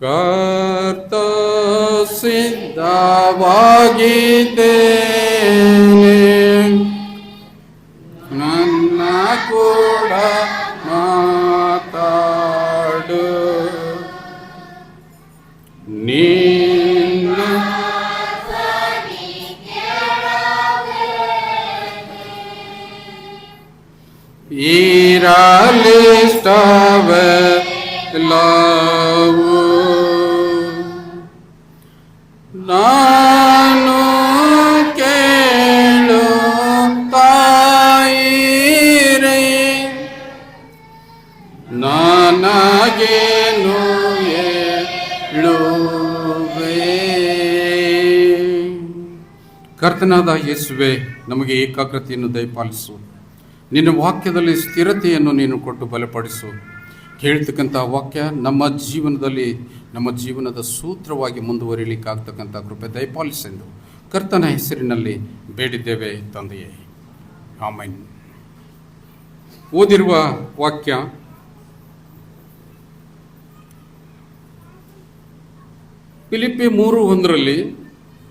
ಕರ್ತ ಸಿದ್ಧವಾಗಿದ್ದೇನೆ ನನ್ನ ಕೂಡ ಮಾತಾಡು ನೀನು ಇರಲಿಷ್ಟವೆಲ್ಲವೂ ಕರ್ತನಾದ ಯೇಸುವೆ, ನಮಗೆ ಏಕಾಗ್ರತೆಯನ್ನು ದಯಪಾಲಿಸು. ನಿನ್ನ ವಾಕ್ಯದಲ್ಲಿ ಸ್ಥಿರತೆಯನ್ನು ನೀನು ಕೊಟ್ಟು ಬಲಪಡಿಸು. ಕೇಳ್ತಕ್ಕಂಥ ವಾಕ್ಯ ನಮ್ಮ ಜೀವನದಲ್ಲಿ ನಮ್ಮ ಜೀವನದ ಸೂತ್ರವಾಗಿ ಮುಂದುವರಿಲಿಕ್ಕಾಗ್ತಕ್ಕಂಥ ಕೃಪೆ ದಯಪಾಲಿಸೆಂದು ಕರ್ತನ ಹೆಸರಿನಲ್ಲಿ ಬೇಡಿದ್ದೇವೆ ತಂದೆಯೇ. ಆಮೈನ್. ಓದಿರುವ ವಾಕ್ಯ ಫಿಲಿಪಿ ಮೂರು ಒಂದರಲ್ಲಿ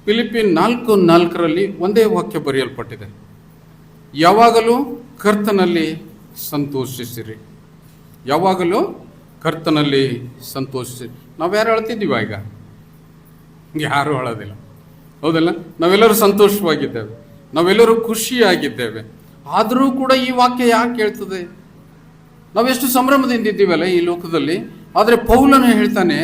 ಫಿಲಿಪಿ ನಾಲ್ಕು ನಾಲ್ಕರಲ್ಲಿ ಒಂದೇ ವಾಕ್ಯ ಬರೆಯಲ್ಪಟ್ಟಿದೆ. ಯಾವಾಗಲೂ ಕರ್ತನಲ್ಲಿ ಸಂತೋಷಿಸಿರಿ. ಯಾವಾಗಲೂ ಕರ್ತನಲ್ಲಿ ಸಂತೋಷಿಸಿರಿ. ನಾವ್ಯಾರು ಅಳ್ತಿದ್ದೀವ ಈಗ? ಯಾರು ಹೇಳೋದಿಲ್ಲ ಹೌದಲ್ಲ? ನಾವೆಲ್ಲರೂ ಸಂತೋಷವಾಗಿದ್ದೇವೆ. ನಾವೆಲ್ಲರೂ ಖುಷಿಯಾಗಿದ್ದೇವೆ. ಆದರೂ ಕೂಡ ಈ ವಾಕ್ಯ ಯಾಕೆ ಹೇಳ್ತದೆ? ನಾವೆಷ್ಟು ಸಂಭ್ರಮದಿಂದ ಇದ್ದೀವಲ್ಲ ಈ ಲೋಕದಲ್ಲಿ? ಆದರೆ ಪೌಲನು ಹೇಳ್ತಾನೆ,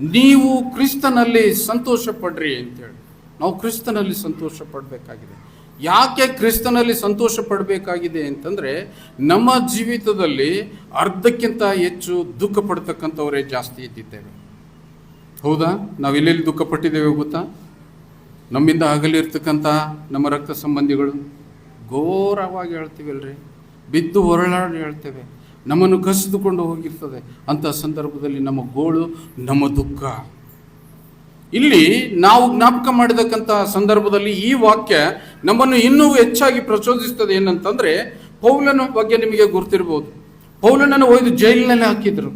ನೀವು ಕ್ರಿಸ್ತನಲ್ಲಿ ಸಂತೋಷ ಪಡ್ರಿ ಅಂತೇಳಿ. ನಾವು ಕ್ರಿಸ್ತನಲ್ಲಿ ಸಂತೋಷ ಪಡಬೇಕಾಗಿದೆ ಯಾಕೆ ಕ್ರಿಸ್ತನಲ್ಲಿ ಸಂತೋಷ ಪಡಬೇಕಾಗಿದೆ ಅಂತಂದರೆ ನಮ್ಮ ಜೀವಿತದಲ್ಲಿ ಅರ್ಧಕ್ಕಿಂತ ಹೆಚ್ಚು ದುಃಖ ಪಡ್ತಕ್ಕಂಥವರೇ ಜಾಸ್ತಿ ಇದ್ದಿದ್ದೇವೆ. ಹೌದಾ? ನಾವು ಎಲ್ಲೆಲ್ಲಿ ದುಃಖ ಪಟ್ಟಿದ್ದೇವೆ ಗೊತ್ತಾ? ನಮ್ಮಿಂದ ಅಗಲಿರ್ತಕ್ಕಂಥ ನಮ್ಮ ರಕ್ತ ಸಂಬಂಧಿಗಳು ಘೋರವಾಗಿ ಹೇಳ್ತೀವಲ್ರಿ ಬಿದ್ದು ಹೊರಳಾಡಿ ಹೇಳ್ತೇವೆ. ನಮ್ಮನ್ನು ಕಸಿದುಕೊಂಡು ಹೋಗಿರ್ತದೆ. ಅಂಥ ಸಂದರ್ಭದಲ್ಲಿ ನಮ್ಮ ಗೋಳು ನಮ್ಮ ದುಃಖ. ಇಲ್ಲಿ ನಾವು ಜ್ಞಾಪಕ ಮಾಡಿದಕ್ಕಂಥ ಸಂದರ್ಭದಲ್ಲಿ ಈ ವಾಕ್ಯ ನಮ್ಮನ್ನು ಇನ್ನೂ ಹೆಚ್ಚಾಗಿ ಪ್ರಚೋದಿಸ್ತದೆ ಏನಂತಂದ್ರೆ ಪೌಲನ ಬಗ್ಗೆ ನಿಮಗೆ ಗುರ್ತಿರ್ಬೋದು ಪೌಲನನ್ನು ಒಯ್ದು ಜೈಲಿನಲ್ಲಿ ಹಾಕಿದ್ರು.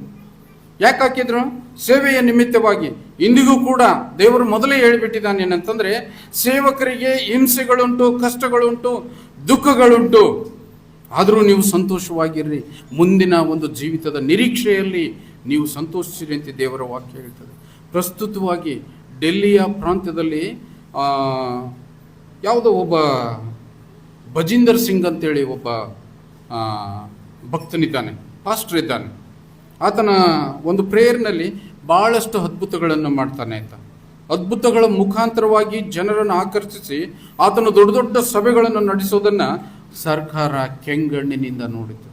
ಯಾಕೆ ಹಾಕಿದ್ರು? ಸೇವೆಯ ನಿಮಿತ್ತವಾಗಿ. ಇಂದಿಗೂ ಕೂಡ ದೇವರು ಮೊದಲೇ ಹೇಳಿಬಿಟ್ಟಿದ್ದಾನೆ ಏನಂತಂದ್ರೆ ಸೇವಕರಿಗೆ ಹಿಂಸೆಗಳುಂಟು, ಕಷ್ಟಗಳುಂಟು, ದುಃಖಗಳುಂಟು. ಆದರೂ ನೀವು ಸಂತೋಷವಾಗಿರ್ರಿ. ಮುಂದಿನ ಒಂದು ಜೀವಿತದ ನಿರೀಕ್ಷೆಯಲ್ಲಿ ನೀವು ಸಂತೋಷಿಸಿರಿ ಅಂತ ದೇವರ ವಾಕ್ಯ ಹೇಳ್ತದೆ ಪ್ರಸ್ತುತವಾಗಿ ಡೆಲ್ಲಿಯ ಪ್ರಾಂತ್ಯದಲ್ಲಿ ಯಾವುದೋ ಒಬ್ಬ ಭಜಿಂದರ್ ಸಿಂಗ್ ಅಂತೇಳಿ ಒಬ್ಬ ಭಕ್ತನಿದ್ದಾನೆ, ಪಾಸ್ಟರ್ ಇದ್ದಾನೆ. ಆತನ ಒಂದು ಪ್ರೇಯರ್ನಲ್ಲಿ ಭಾಳಷ್ಟು ಅದ್ಭುತಗಳನ್ನು ಮಾಡ್ತಾನೆ ಅಂತ ಅದ್ಭುತಗಳ ಮುಖಾಂತರವಾಗಿ ಜನರನ್ನು ಆಕರ್ಷಿಸಿ ಆತನು ದೊಡ್ಡ ದೊಡ್ಡ ಸಭೆಗಳನ್ನು ನಡೆಸೋದನ್ನು ಸರ್ಕಾರ ಕೆಂಗಣ್ಣಿನಿಂದ ನೋಡಿತು.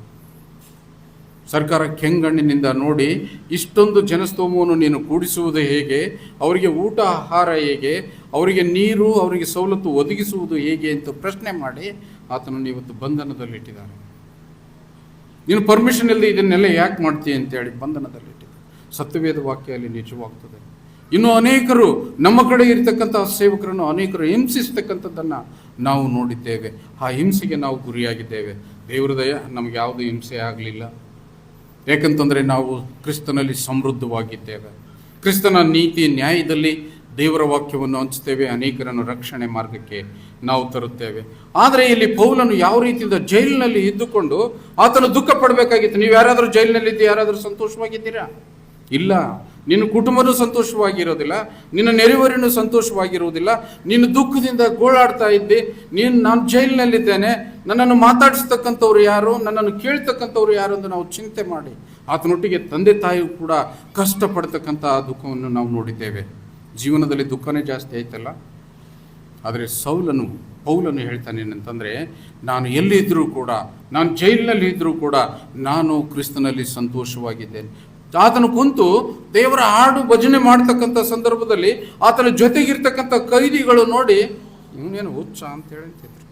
ಸರ್ಕಾರ ಕೆಂಗಣ್ಣಿನಿಂದ ನೋಡಿ ಇಷ್ಟೊಂದು ಜನಸ್ತೋಮವನ್ನು ನೀನು ಕೂಡಿಸುವುದು ಹೇಗೆ? ಅವರಿಗೆ ಊಟ, ಆಹಾರ ಹೇಗೆ? ಅವರಿಗೆ ನೀರು, ಅವರಿಗೆ ಸವಲತ್ತು ಒದಗಿಸುವುದು ಹೇಗೆ ಅಂತ ಪ್ರಶ್ನೆ ಮಾಡಿ ಆತನನ್ನು ಇವತ್ತು ಬಂಧನದಲ್ಲಿಟ್ಟಿದ್ದಾರೆ. ನೀನು ಪರ್ಮಿಷನ್ ಇಲ್ಲದೆ ಇದನ್ನೆಲ್ಲ ಯಾಕೆ ಮಾಡ್ತೀಯ ಅಂತೇಳಿ ಬಂಧನದಲ್ಲಿಟ್ಟಿದ್ದಾರೆ. ಸತ್ಯವೇದ ವಾಕ್ಯ ಅಲ್ಲಿ ನಿಜವಾಗ್ತದೆ. ಇನ್ನು ಅನೇಕರು ನಮ್ಮ ಕಡೆ ಇರತಕ್ಕಂಥ ಸೇವಕರನ್ನು ಅನೇಕರು ಹಿಂಸಿಸ್ತಕ್ಕಂಥದ್ದನ್ನು ನಾವು ನೋಡಿದ್ದೇವೆ. ಆ ಹಿಂಸೆಗೆ ನಾವು ಗುರಿಯಾಗಿದ್ದೇವೆ. ದೇವೃದಯ ನಮಗೆ ಯಾವುದು ಹಿಂಸೆ ಆಗಲಿಲ್ಲ. ಯಾಕಂತಂದರೆ ನಾವು ಕ್ರಿಸ್ತನಲ್ಲಿ ಸಮೃದ್ಧವಾಗಿದ್ದೇವೆ. ಕ್ರಿಸ್ತನ ನೀತಿ ನ್ಯಾಯದಲ್ಲಿ ದೇವರ ವಾಕ್ಯವನ್ನು ಹಂಚುತ್ತೇವೆ, ಅನೇಕರನ್ನು ರಕ್ಷಣೆ ಮಾರ್ಗಕ್ಕೆ ನಾವು ತರುತ್ತೇವೆ. ಆದರೆ ಇಲ್ಲಿ ಪೌಲನು ಯಾವ ರೀತಿಯಿಂದ ಜೈಲಿನಲ್ಲಿ ಇದ್ದುಕೊಂಡು ಆತನು ದುಃಖ ಪಡಬೇಕಾಗಿತ್ತು. ನೀವು ಯಾರಾದರೂ ಜೈಲಿನಲ್ಲಿದ್ದು ಯಾರಾದರೂ ಸಂತೋಷವಾಗಿದ್ದೀರಾ? ಇಲ್ಲ. ನಿನ್ನ ಕುಟುಂಬನೂ ಸಂತೋಷವಾಗಿರೋದಿಲ್ಲ. ನಿನ್ನ ನೆರೆಹೊರೆಯೂ ಸಂತೋಷವಾಗಿರುವುದಿಲ್ಲ. ನಿನ್ನ ದುಃಖದಿಂದ ಗೋಳಾಡ್ತಾ ಇದ್ದಿ. ನೀನು, ನಾನು ಜೈಲಿನಲ್ಲಿದ್ದೇನೆ. ನನ್ನನ್ನು ಮಾತಾಡಿಸ್ತಕ್ಕಂಥವ್ರು ಯಾರು? ನನ್ನನ್ನು ಕೇಳ್ತಕ್ಕಂಥವ್ರು ಯಾರು ಅಂತ ನಾವು ಚಿಂತೆ ಮಾಡಿ ಆತನೊಟ್ಟಿಗೆ ತಂದೆ ತಾಯಿಯು ಕೂಡ ಕಷ್ಟಪಡ್ತಕ್ಕಂಥ ದುಃಖವನ್ನು ನಾವು ನೋಡಿದ್ದೇವೆ. ಜೀವನದಲ್ಲಿ ದುಃಖನೇ ಜಾಸ್ತಿ ಆಯ್ತಲ್ಲ? ಆದರೆ ಸೌಲನು, ಪೌಲನು ಹೇಳ್ತಾನೆ ಏನಂತಂದರೆ, ನಾನು ಎಲ್ಲಿದ್ದರೂ ಕೂಡ, ನಾನು ಜೈಲಿನಲ್ಲಿ ಇದ್ದರೂ ಕೂಡ ನಾನು ಕ್ರಿಸ್ತನಲ್ಲಿ ಸಂತೋಷವಾಗಿದ್ದೇನೆ ಆತನು ಕುಂತು ದೇವರ ಹಾಡು ಭಜನೆ ಮಾಡ್ತಕ್ಕಂಥ ಸಂದರ್ಭದಲ್ಲಿ ಆತನ ಜೊತೆಗಿರ್ತಕ್ಕಂಥ ಕೈದಿಗಳು ನೋಡಿ, ಇವನೇನು ಹುಚ್ಚ ಅಂತ ಹೇಳ್ತಿದ್ರು?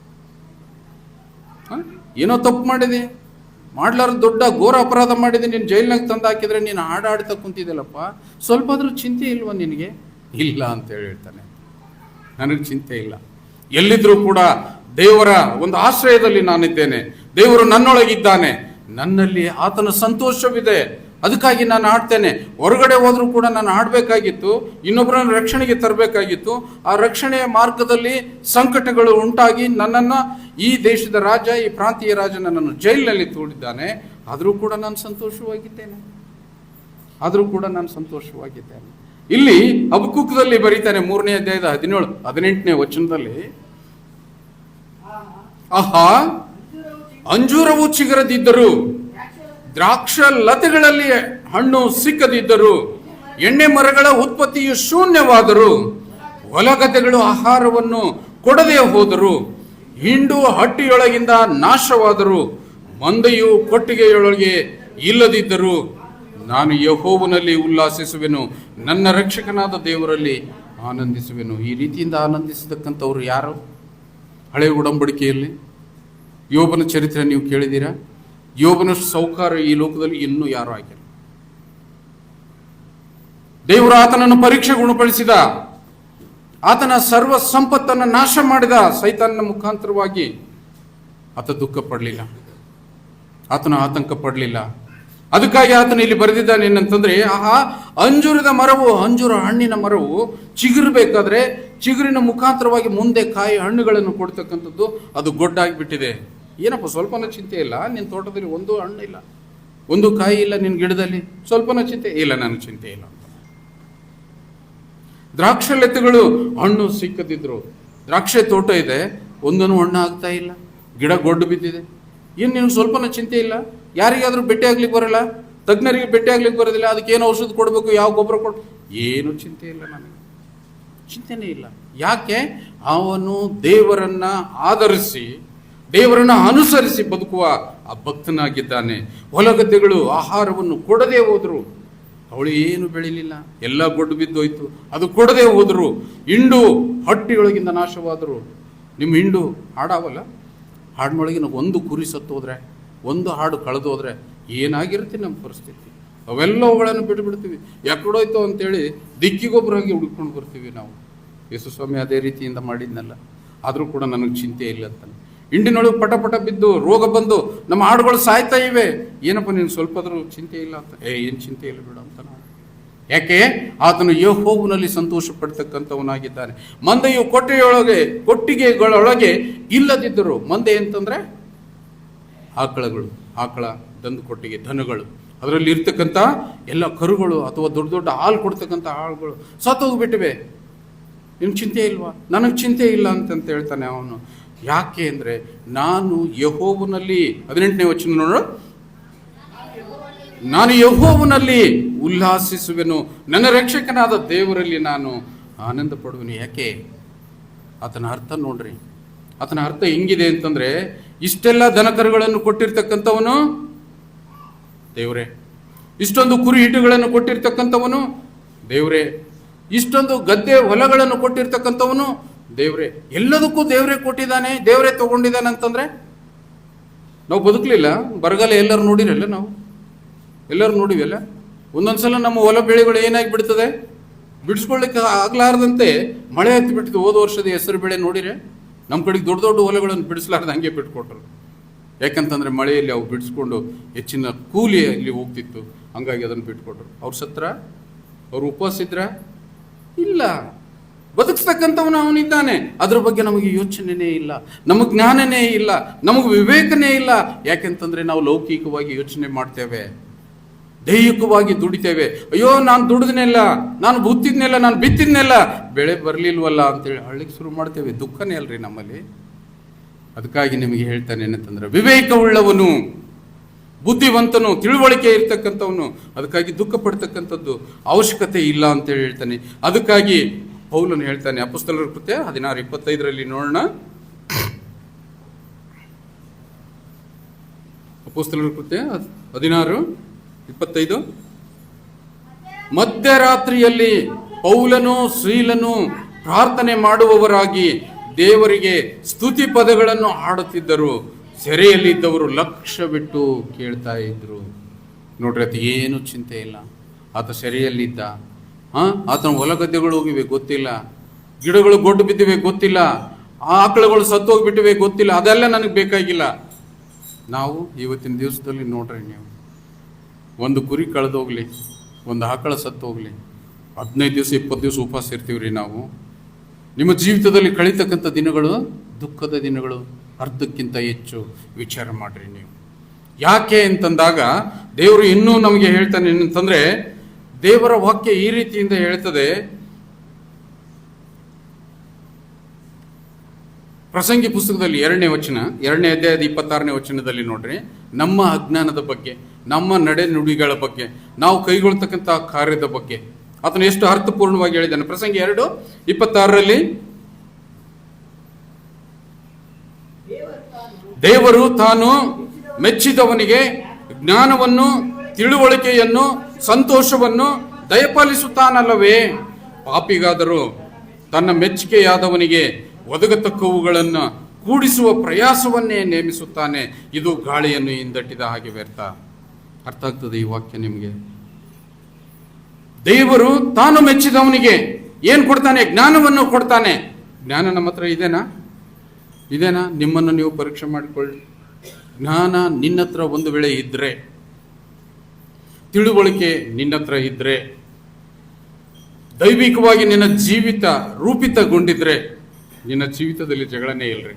ಏನೋ ತಪ್ಪು ಮಾಡಿದೆ. ಮಾಡ್ಲಾರ ದೊಡ್ಡ ಘೋರ ಅಪರಾಧ ಮಾಡಿದೆ. ನೀನು ಜೈಲಿನಾಗ ತಂದು ಹಾಕಿದ್ರೆ ನೀನು ಹಾಡಾಡ್ತಾ ಕುಂತಿದ್ದೆಲ್ಲಪ್ಪ ಸ್ವಲ್ಪ ಆದ್ರೂ ಚಿಂತೆ ಇಲ್ವ ನಿನಗೆ? ಇಲ್ಲ ಅಂತ ಹೇಳಿ ಹೇಳ್ತಾನೆ. ನನಗೆ ಚಿಂತೆ ಇಲ್ಲ. ಎಲ್ಲಿದ್ರೂ ಕೂಡ ದೇವರ ಒಂದು ಆಶ್ರಯದಲ್ಲಿ ನಾನಿದ್ದೇನೆ. ದೇವರು ನನ್ನೊಳಗಿದ್ದಾನೆ. ನನ್ನಲ್ಲಿ ಆತನ ಸಂತೋಷವಿದೆ. ಅದಕ್ಕಾಗಿ ನಾನು ಆಡ್ತೇನೆ. ಹೊರಗಡೆ ಹೋದರೂ ಕೂಡ ನಾನು ಆಡಬೇಕಾಗಿತ್ತು. ಇನ್ನೊಬ್ಬರನ್ನು ರಕ್ಷಣೆಗೆ ತರಬೇಕಾಗಿತ್ತು. ಆ ರಕ್ಷಣೆಯ ಮಾರ್ಗದಲ್ಲಿ ಸಂಕಟಗಳು ಉಂಟಾಗಿ ನನ್ನನ್ನು ಈ ದೇಶದ ರಾಜ ಈ ಪ್ರಾಂತೀಯ ರಾಜ ನನ್ನನ್ನು ಜೈಲಿನಲ್ಲಿ ತೋಡಿದ್ದಾನೆ. ಆದರೂ ಕೂಡ ನಾನು ಸಂತೋಷವಾಗಿದ್ದೇನೆ. ಆದರೂ ಕೂಡ ನಾನು ಸಂತೋಷವಾಗಿದ್ದೇನೆ. ಇಲ್ಲಿ ಅಬಕುಕದಲ್ಲಿ ಬರೀತಾನೆ ಮೂರನೇ ಅಧ್ಯಾಯದ ಹದಿನೇಳು ಹದಿನೆಂಟನೇ ವಚನದಲ್ಲಿ. ಆಹಾ. ಅಂಜೂರವು ಚಿಗರದಿದ್ದರು ದ್ರಾಕ್ಷ ಲತೆಗಳಲ್ಲಿ ಹಣ್ಣು ಸಿಕ್ಕದಿದ್ದರು ಎಣ್ಣೆ ಮರಗಳ ಉತ್ಪತ್ತಿಯು ಶೂನ್ಯವಾದರು ಹೊಲಗದ್ದೆಗಳು ಆಹಾರವನ್ನು ಕೊಡದೆ ಹೋದರು, ಹಿಂಡು ಹಟ್ಟಿಯೊಳಗಿಂದ ನಾಶವಾದರು, ಮಂದೆಯು ಕೊಟ್ಟಿಗೆಯೊಳಗೆ ಇಲ್ಲದಿದ್ದರು ನಾನು ಯಹೋವನಲ್ಲಿ ಉಲ್ಲಾಸಿಸುವೆನು, ನನ್ನ ರಕ್ಷಕನಾದ ದೇವರಲ್ಲಿ ಆನಂದಿಸುವೆನು. ಈ ರೀತಿಯಿಂದ ಆನಂದಿಸತಕ್ಕಂಥವ್ರು ಯಾರು? ಹಳೆ ಉಡಂಬಡಿಕೆಯಲ್ಲಿ? ಯೋಬನ ಚರಿತ್ರೆ ನೀವು ಕೇಳಿದ್ದೀರಾ? ಯೋಬನಷ್ಟು ಸೌಕಾರ ಈ ಲೋಕದಲ್ಲಿ ಇನ್ನೂ ಯಾರು ಆಗಿಲ್ಲ. ದೇವರು ಆತನನ್ನು ಪರೀಕ್ಷೆ ಗುಣಪಡಿಸಿದ ಆತನ ಸರ್ವ ಸಂಪತ್ತನ್ನು ನಾಶ ಮಾಡಿದ ಸೈತಾನನ ಮುಖಾಂತರವಾಗಿ ಆತ ದುಃಖ ಪಡಲಿಲ್ಲ. ಆತನ ಆತಂಕ ಪಡಲಿಲ್ಲ. ಅದಕ್ಕಾಗಿ ಆತನ ಇಲ್ಲಿ ಬರೆದಿದ್ದಾನೆ ಏನಂತಂದ್ರೆ ಆ ಅಂಜೂರದ ಮರವು ಅಂಜೂರ ಹಣ್ಣಿನ ಮರವು ಚಿಗುರಬೇಕಾದ್ರೆ ಚಿಗುರಿನ ಮುಖಾಂತರವಾಗಿ ಮುಂದೆ ಕಾಯಿ ಹಣ್ಣುಗಳನ್ನು ಕೊಡ್ತಕ್ಕಂಥದ್ದು ಅದು ಗೊಡ್ಡಾಗಿ ಬಿಟ್ಟಿದೆ ಏನಪ್ಪ, ಸ್ವಲ್ಪನೂ ಚಿಂತೆ ಇಲ್ಲ? ನಿನ್ನ ತೋಟದಲ್ಲಿ ಒಂದು ಹಣ್ಣು ಇಲ್ಲ ಒಂದು ಕಾಯಿ ಇಲ್ಲ ನಿನ್ನ ಗಿಡದಲ್ಲಿ? ಸ್ವಲ್ಪನೂ ಚಿಂತೆ? ಇಲ್ಲ, ನನಗೆ ಚಿಂತೆ ಇಲ್ಲ ಅಂತ. ಹಣ್ಣು ಸಿಕ್ಕದಿದ್ರು. ದ್ರಾಕ್ಷೆ ತೋಟ ಇದೆ, ಒಂದನ್ನು ಹಣ್ಣು ಆಗ್ತಾ ಇಲ್ಲ. ಗಿಡ ಗೊಡ್ಡು ಬಿದ್ದಿದೆ. ಏನು ನಿನ್ಗೆ ಸ್ವಲ್ಪನೂ ಚಿಂತೆ ಇಲ್ಲ? ಯಾರಿಗಾದ್ರೂ ಭೇಟಿ ಆಗ್ಲಿಕ್ಕೆ ಬರಲ್ಲ? ತಜ್ಞರಿಗೆ ಭೇಟಿ ಆಗ್ಲಿಕ್ಕೆ ಬರೋದಿಲ್ಲ? ಅದಕ್ಕೆ ಏನು ಔಷಧ ಕೊಡಬೇಕು? ಯಾವ ಗೊಬ್ಬರ ಕೊಡ್ಬೇಕು ಏನು ಚಿಂತೆ ಇಲ್ಲ ನನಗೆ. ಚಿಂತೆನೇ ಇಲ್ಲ. ಯಾಕೆ? ಅವನು ದೇವರನ್ನ ಆಧರಿಸಿ ದೇವರನ್ನ ಅನುಸರಿಸಿ ಬದುಕುವ ಆ ಭಕ್ತನಾಗಿದ್ದಾನೆ. ಹೊಲಗದ್ದೆಗಳು ಆಹಾರವನ್ನು ಕೊಡದೆ ಹೋದರು. ಅವಳು ಏನು ಬೆಳಿಲಿಲ್ಲ. ಎಲ್ಲ ಗೊಡ್ಡು ಬಿದ್ದೋಯ್ತು. ಅದು ಕೊಡದೆ ಹೋದರು. ಹಿಂಡು ಹಟ್ಟಿಯೊಳಗಿಂದ ನಾಶವಾದರು. ನಿಮ್ಮ ಹಿಂಡು ಹಾಡಾವಲ್ಲ? ಹಾಡಿನೊಳಗಿನ ಒಂದು ಕುರಿ ಸತ್ತೋದ್ರೆ, ಒಂದು ಹಾಡು ಕಳೆದೋದ್ರೆ ಏನಾಗಿರುತ್ತೆ ನಮ್ಮ ಪರಿಸ್ಥಿತಿ? ಅವೆಲ್ಲವುಗಳನ್ನು ಬಿಟ್ಟು ಬಿಡ್ತೀವಿ ಯಾಕಡೋಯ್ತು ಅಂತೇಳಿ ದಿಕ್ಕಿಗೊಬ್ಬರಾಗಿ ಹುಡುಕೊಂಡು ಬರ್ತೀವಿ ನಾವು. ಯೇಸು ಸ್ವಾಮಿ ಅದೇ ರೀತಿಯಿಂದ ಮಾಡಿದ್ನಲ್ಲ. ಆದರೂ ಕೂಡ ನನಗೆ ಚಿಂತೆ ಇಲ್ಲ ಅಂತಾನೆ ಹಿಂಡಿನೊಳಗೆ ಪಟ ಪಟ ಬಿದ್ದು ರೋಗ ಬಂದು ನಮ್ಮ ಹಾಡುಗಳು ಸಾಯ್ತಾ ಇವೆ. ಏನಪ್ಪ, ನೀನು ಸ್ವಲ್ಪದರೂ ಚಿಂತೆ ಇಲ್ಲ ಅಂತ? ಏ, ಏನು ಚಿಂತೆ ಇಲ್ಲ ಬಿಡು ಅಂತ ನಾವು ಯಾಕೆ? ಆತನು ಯಹೋವನಲ್ಲಿ ಸಂತೋಷ ಪಡ್ತಕ್ಕಂಥವನಾಗಿದ್ದಾನೆ ಮಂದೆಯು ಕೊಟ್ಟೆಯೊಳಗೆ, ಕೊಟ್ಟಿಗೆಗಳೊಳಗೆ ಇಲ್ಲದಿದ್ದರು, ಮಂದೆ ಅಂತಂದ್ರೆ ಆಕಳಗಳು, ಆಕಳ, ದಂದು ಕೊಟ್ಟಿಗೆ, ದನಗಳು. ಅದರಲ್ಲಿ ಇರ್ತಕ್ಕಂಥ ಎಲ್ಲ ಕರುಗಳು ಅಥವಾ ದೊಡ್ಡ ದೊಡ್ಡ ಹಾಲು ಕೊಡ್ತಕ್ಕಂಥ ಹಾಳುಗಳು ಸತ್ತೋಗ್ಬಿಟ್ಟಿವೆ. ನಿಮ್ಗೆ ಚಿಂತೆ ಇಲ್ವಾ? ನನಗೆ ಚಿಂತೆ ಇಲ್ಲ ಅಂತಂತ ಹೇಳ್ತಾನೆ ಅವನು. ಯಾಕೆ ಅಂದರೆ ನಾನು ಯಹೋವನಲ್ಲಿ, ಹದಿನೆಂಟನೇ ವಚನ ನೋಡೋಣ ನಾನು ಯಹೋವನಲ್ಲಿ ಉಲ್ಲಾಸಿಸುವೆನು. ನನ್ನ ರಕ್ಷಕನಾದ ದೇವರಲ್ಲಿ ನಾನು ಆನಂದ ಪಡುವೆನು ಯಾಕೆ? ಆತನ ಅರ್ಥ ನೋಡ್ರಿ. ಆತನ ಅರ್ಥ ಹೆಂಗಿದೆ ಅಂತಂದ್ರೆ, ಇಷ್ಟೆಲ್ಲ ದನಕರುಗಳನ್ನು ಕೊಟ್ಟಿರ್ತಕ್ಕಂಥವನು ದೇವರೇ. ಇಷ್ಟೊಂದು ಕುರಿ ಹಿಟ್ಟುಗಳನ್ನು ಕೊಟ್ಟಿರ್ತಕ್ಕಂಥವನು ದೇವರೇ. ಇಷ್ಟೊಂದು ಗದ್ದೆ ಹೊಲಗಳನ್ನು ಕೊಟ್ಟಿರ್ತಕ್ಕಂಥವನು ದೇವರೇ. ಎಲ್ಲದಕ್ಕೂ ದೇವ್ರೆ ಕೊಟ್ಟಿದ್ದಾನೆ ದೇವ್ರೆ ತಗೊಂಡಿದ್ದಾನೆ ಅಂತಂದ್ರೆ? ನಾವು ಬದುಕಲಿಲ್ಲ ಬರಗಾಲ ಎಲ್ಲರೂ ನೋಡಿರಲ್ಲ ನಾವು? ಎಲ್ಲರೂ ನೋಡಿವಲ್ಲ ಒಂದೊಂದ್ಸಲ ನಮ್ಮ ಹೊಲ ಬೆಳೆಗಳು ಏನಾಗಿ ಬಿಡ್ತದೆ? ಬಿಡಿಸ್ಕೊಳ್ಳಿಕ್ಕೆ ಆಗ್ಲಾರ್ದಂತೆ ಮಳೆ ಹತ್ತಿ ಬಿಟ್ಟಿದ್ದು ಹೋದ ವರ್ಷದ ಹೆಸರು ಬೆಳೆ ನೋಡಿರೆ ನಮ್ಮ ಕಡೆಗೆ ದೊಡ್ಡ ದೊಡ್ಡ ಹೊಲಗಳನ್ನು ಬಿಡಿಸ್ಲಾರ್ದು ಹಂಗೆ ಬಿಟ್ಕೊಟ್ರು. ಯಾಕಂತಂದ್ರೆ ಮಳೆಯಲ್ಲಿ ಅವು ಬಿಡಿಸ್ಕೊಂಡು ಹೆಚ್ಚಿನ ಕೂಲಿ ಇಲ್ಲಿ ಹೋಗ್ತಿತ್ತು ಹಂಗಾಗಿ ಅದನ್ನು ಬಿಟ್ಕೊಟ್ರು. ಅವ್ರು ಸತ್ರ ಅವ್ರು ಉಪವಾಸ ಇದ್ರ? ಇಲ್ಲ. ಬದುಕ್ಸ್ತಕ್ಕಂಥವನು ಅವನಿದ್ದಾನೆ. ಅದ್ರ ಬಗ್ಗೆ ನಮಗೆ ಯೋಚನೆನೇ ಇಲ್ಲ. ನಮಗೆ ಜ್ಞಾನನೇ ಇಲ್ಲ. ನಮಗೆ ವಿವೇಕನೇ ಇಲ್ಲ. ಯಾಕೆಂತಂದ್ರೆ ನಾವು ಲೌಕಿಕವಾಗಿ ಯೋಚನೆ ಮಾಡ್ತೇವೆ. ದೈಹಿಕವಾಗಿ ದುಡಿತೇವೆ. ಅಯ್ಯೋ, ನಾನು ದುಡಿದ್ನೆಲ್ಲ, ನಾನು ಬುತ್ತಿದ್ನೆಲ್ಲ, ನಾನು ಬಿತ್ತಿದ್ನೆಲ್ಲ ಬೆಳೆ ಬರಲಿಲ್ವಲ್ಲ ಅಂತೇಳಿ ಹಳ್ಳಿಗೆ ಶುರು ಮಾಡ್ತೇವೆ. ದುಃಖನೇ ಅಲ್ರಿ ನಮ್ಮಲ್ಲಿ. ಅದಕ್ಕಾಗಿ ನಿಮಗೆ ಹೇಳ್ತಾನೆ ಏನಂತಂದ್ರೆ, ವಿವೇಕವುಳ್ಳವನು, ಬುದ್ಧಿವಂತನು, ತಿಳುವಳಿಕೆ ಇರ್ತಕ್ಕಂಥವನು, ಅದಕ್ಕಾಗಿ ದುಃಖ ಪಡ್ತಕ್ಕಂಥದ್ದು ಅವಶ್ಯಕತೆ ಇಲ್ಲ ಅಂತೇಳಿ ಹೇಳ್ತಾನೆ. ಅದಕ್ಕಾಗಿ ಪೌಲನು ಹೇಳ್ತಾನೆ, ಅಪುಸ್ತಲರ ಕೃತ್ಯ ಹದಿನಾರು, ಇಪ್ಪತ್ತೈದರಲ್ಲಿ ನೋಡೋಣ. ಅಪುಸ್ತಲರ ಕೃತ್ಯ ಹದಿನಾರು, ಇಪ್ಪತ್ತೈದು. ಮಧ್ಯರಾತ್ರಿಯಲ್ಲಿ ಪೌಲನು ಶ್ರೀಲನು ಪ್ರಾರ್ಥನೆ ಮಾಡುವವರಾಗಿ ದೇವರಿಗೆ ಸ್ತುತಿ ಪದಗಳನ್ನು ಹಾಡುತ್ತಿದ್ದರು. ಸೆರೆಯಲ್ಲಿದ್ದವರು ಲಕ್ಷ್ಯ ಬಿಟ್ಟು ಕೇಳ್ತಾ ಇದ್ರು. ನೋಡ್ರಿ ಅದು ಏನು ಚಿಂತೆ ಇಲ್ಲ ಆತ ಸೆರೆಯಲ್ಲಿದ್ದ. ಹಾ? ಆತನ ಹೊಲ ಗದ್ದೆಗಳು ಹೋಗಿವೆ, ಗೊತ್ತಿಲ್ಲ. ಗಿಡಗಳು ಗೊಡ್ಡು ಬಿದ್ದಿವೆ, ಗೊತ್ತಿಲ್ಲ. ಆಕಳುಗಳು ಸತ್ತೋಗ್ಬಿಟ್ಟಿವೆ, ಗೊತ್ತಿಲ್ಲ. ಅದೆಲ್ಲ ನನಗೆ ಬೇಕಾಗಿಲ್ಲ. ನಾವು ಇವತ್ತಿನ ದಿವಸದಲ್ಲಿ ನೋಡ್ರಿ ನೀವು. ಒಂದು ಕುರಿ ಕಳೆದೋಗ್ಲಿ, ಒಂದು ಆಕಳ ಸತ್ತು ಹೋಗ್ಲಿ ಹದಿನೈದು ದಿವಸ, ಇಪ್ಪತ್ತು ದಿವಸ ಉಪವಾಸ ಇರ್ತೀವಿ ರೀ ನಾವು. ನಿಮ್ಮ ಜೀವಿತದಲ್ಲಿ ಕಳೀತಕ್ಕಂಥ ದಿನಗಳು ದುಃಖದ ದಿನಗಳು, ಅರ್ಧಕ್ಕಿಂತ ಹೆಚ್ಚು ವಿಚಾರ ಮಾಡ್ರಿ ನೀವು. ಯಾಕೆ ಅಂತಂದಾಗ, ದೇವರು ಇನ್ನೂ ನಮಗೆ ಹೇಳ್ತಾನೆ ಏನಂತಂದ್ರೆ ದೇವರ ವಾಕ್ಯ ಈ ರೀತಿಯಿಂದ ಹೇಳ್ತದೆ. ಪ್ರಸಂಗಿ ಪುಸ್ತಕದಲ್ಲಿ ಎರಡನೇ ವಚನ, ಎರಡನೇ ಅಧ್ಯಾಯದ ಇಪ್ಪತ್ತಾರನೇ ವಚನದಲ್ಲಿ ನೋಡ್ರಿ, ನಮ್ಮ ಅಜ್ಞಾನದ ಬಗ್ಗೆ, ನಮ್ಮ ನಡೆ ನುಡಿಗಳ ಬಗ್ಗೆ, ನಾವು ಕೈಗೊಳ್ತಕ್ಕಂಥ ಕಾರ್ಯದ ಬಗ್ಗೆ. ಆತನು ಎಷ್ಟು ಅರ್ಥಪೂರ್ಣವಾಗಿ ಹೇಳಿದ್ದಾನೆ. ಪ್ರಸಂಗಿ ಎರಡು, ಇಪ್ಪತ್ತಾರರಲ್ಲಿ, ದೇವರು ತಾನು ಮೆಚ್ಚಿದವನಿಗೆ ಜ್ಞಾನವನ್ನು, ತಿಳುವಳಿಕೆಯನ್ನು ಸಂತೋಷವನ್ನು ದಯಪಾಲಿಸುತ್ತಾನಲ್ಲವೇ? ಪಾಪಿಗಾದರೂ ತನ್ನ ಮೆಚ್ಚುಗೆಯಾದವನಿಗೆ ಒದಗತಕ್ಕವುಗಳನ್ನು ಕೂಡಿಸುವ ಪ್ರಯಾಸವನ್ನೇ ನೇಮಿಸುತ್ತಾನೆ. ಇದು ಗಾಳಿಯನ್ನು ಹಿಂದಟ್ಟಿದ ಹಾಗೆ ವ್ಯರ್ಥ. ಅರ್ಥ ಆಗ್ತದೆ ಈ ವಾಕ್ಯ ನಿಮಗೆ? ದೇವರು ತಾನು ಮೆಚ್ಚಿದವನಿಗೆ ಏನು ಕೊಡ್ತಾನೆ? ಜ್ಞಾನವನ್ನು ಕೊಡ್ತಾನೆ. ಜ್ಞಾನ ನಮ್ಮ ಹತ್ರ ಇದೇನಾ? ಇದೇನಾ? ನಿಮ್ಮನ್ನು ನೀವು ಪರೀಕ್ಷೆ ಮಾಡಿಕೊಳ್ಳಿ. ಜ್ಞಾನ ನಿನ್ನತ್ರ ಒಂದು ವೇಳೆ ಇದ್ರೆ ತಿಳುವಳಿಕೆ ನಿನ್ನ ಹತ್ರ ಇದ್ರೆ, ದೈವಿಕವಾಗಿ ನಿನ್ನ ಜೀವಿತ ರೂಪಿತಗೊಂಡಿದ್ರೆ, ನಿನ್ನ ಜೀವಿತದಲ್ಲಿ ಜಗಳನೇ ಇಲ್ಲರಿ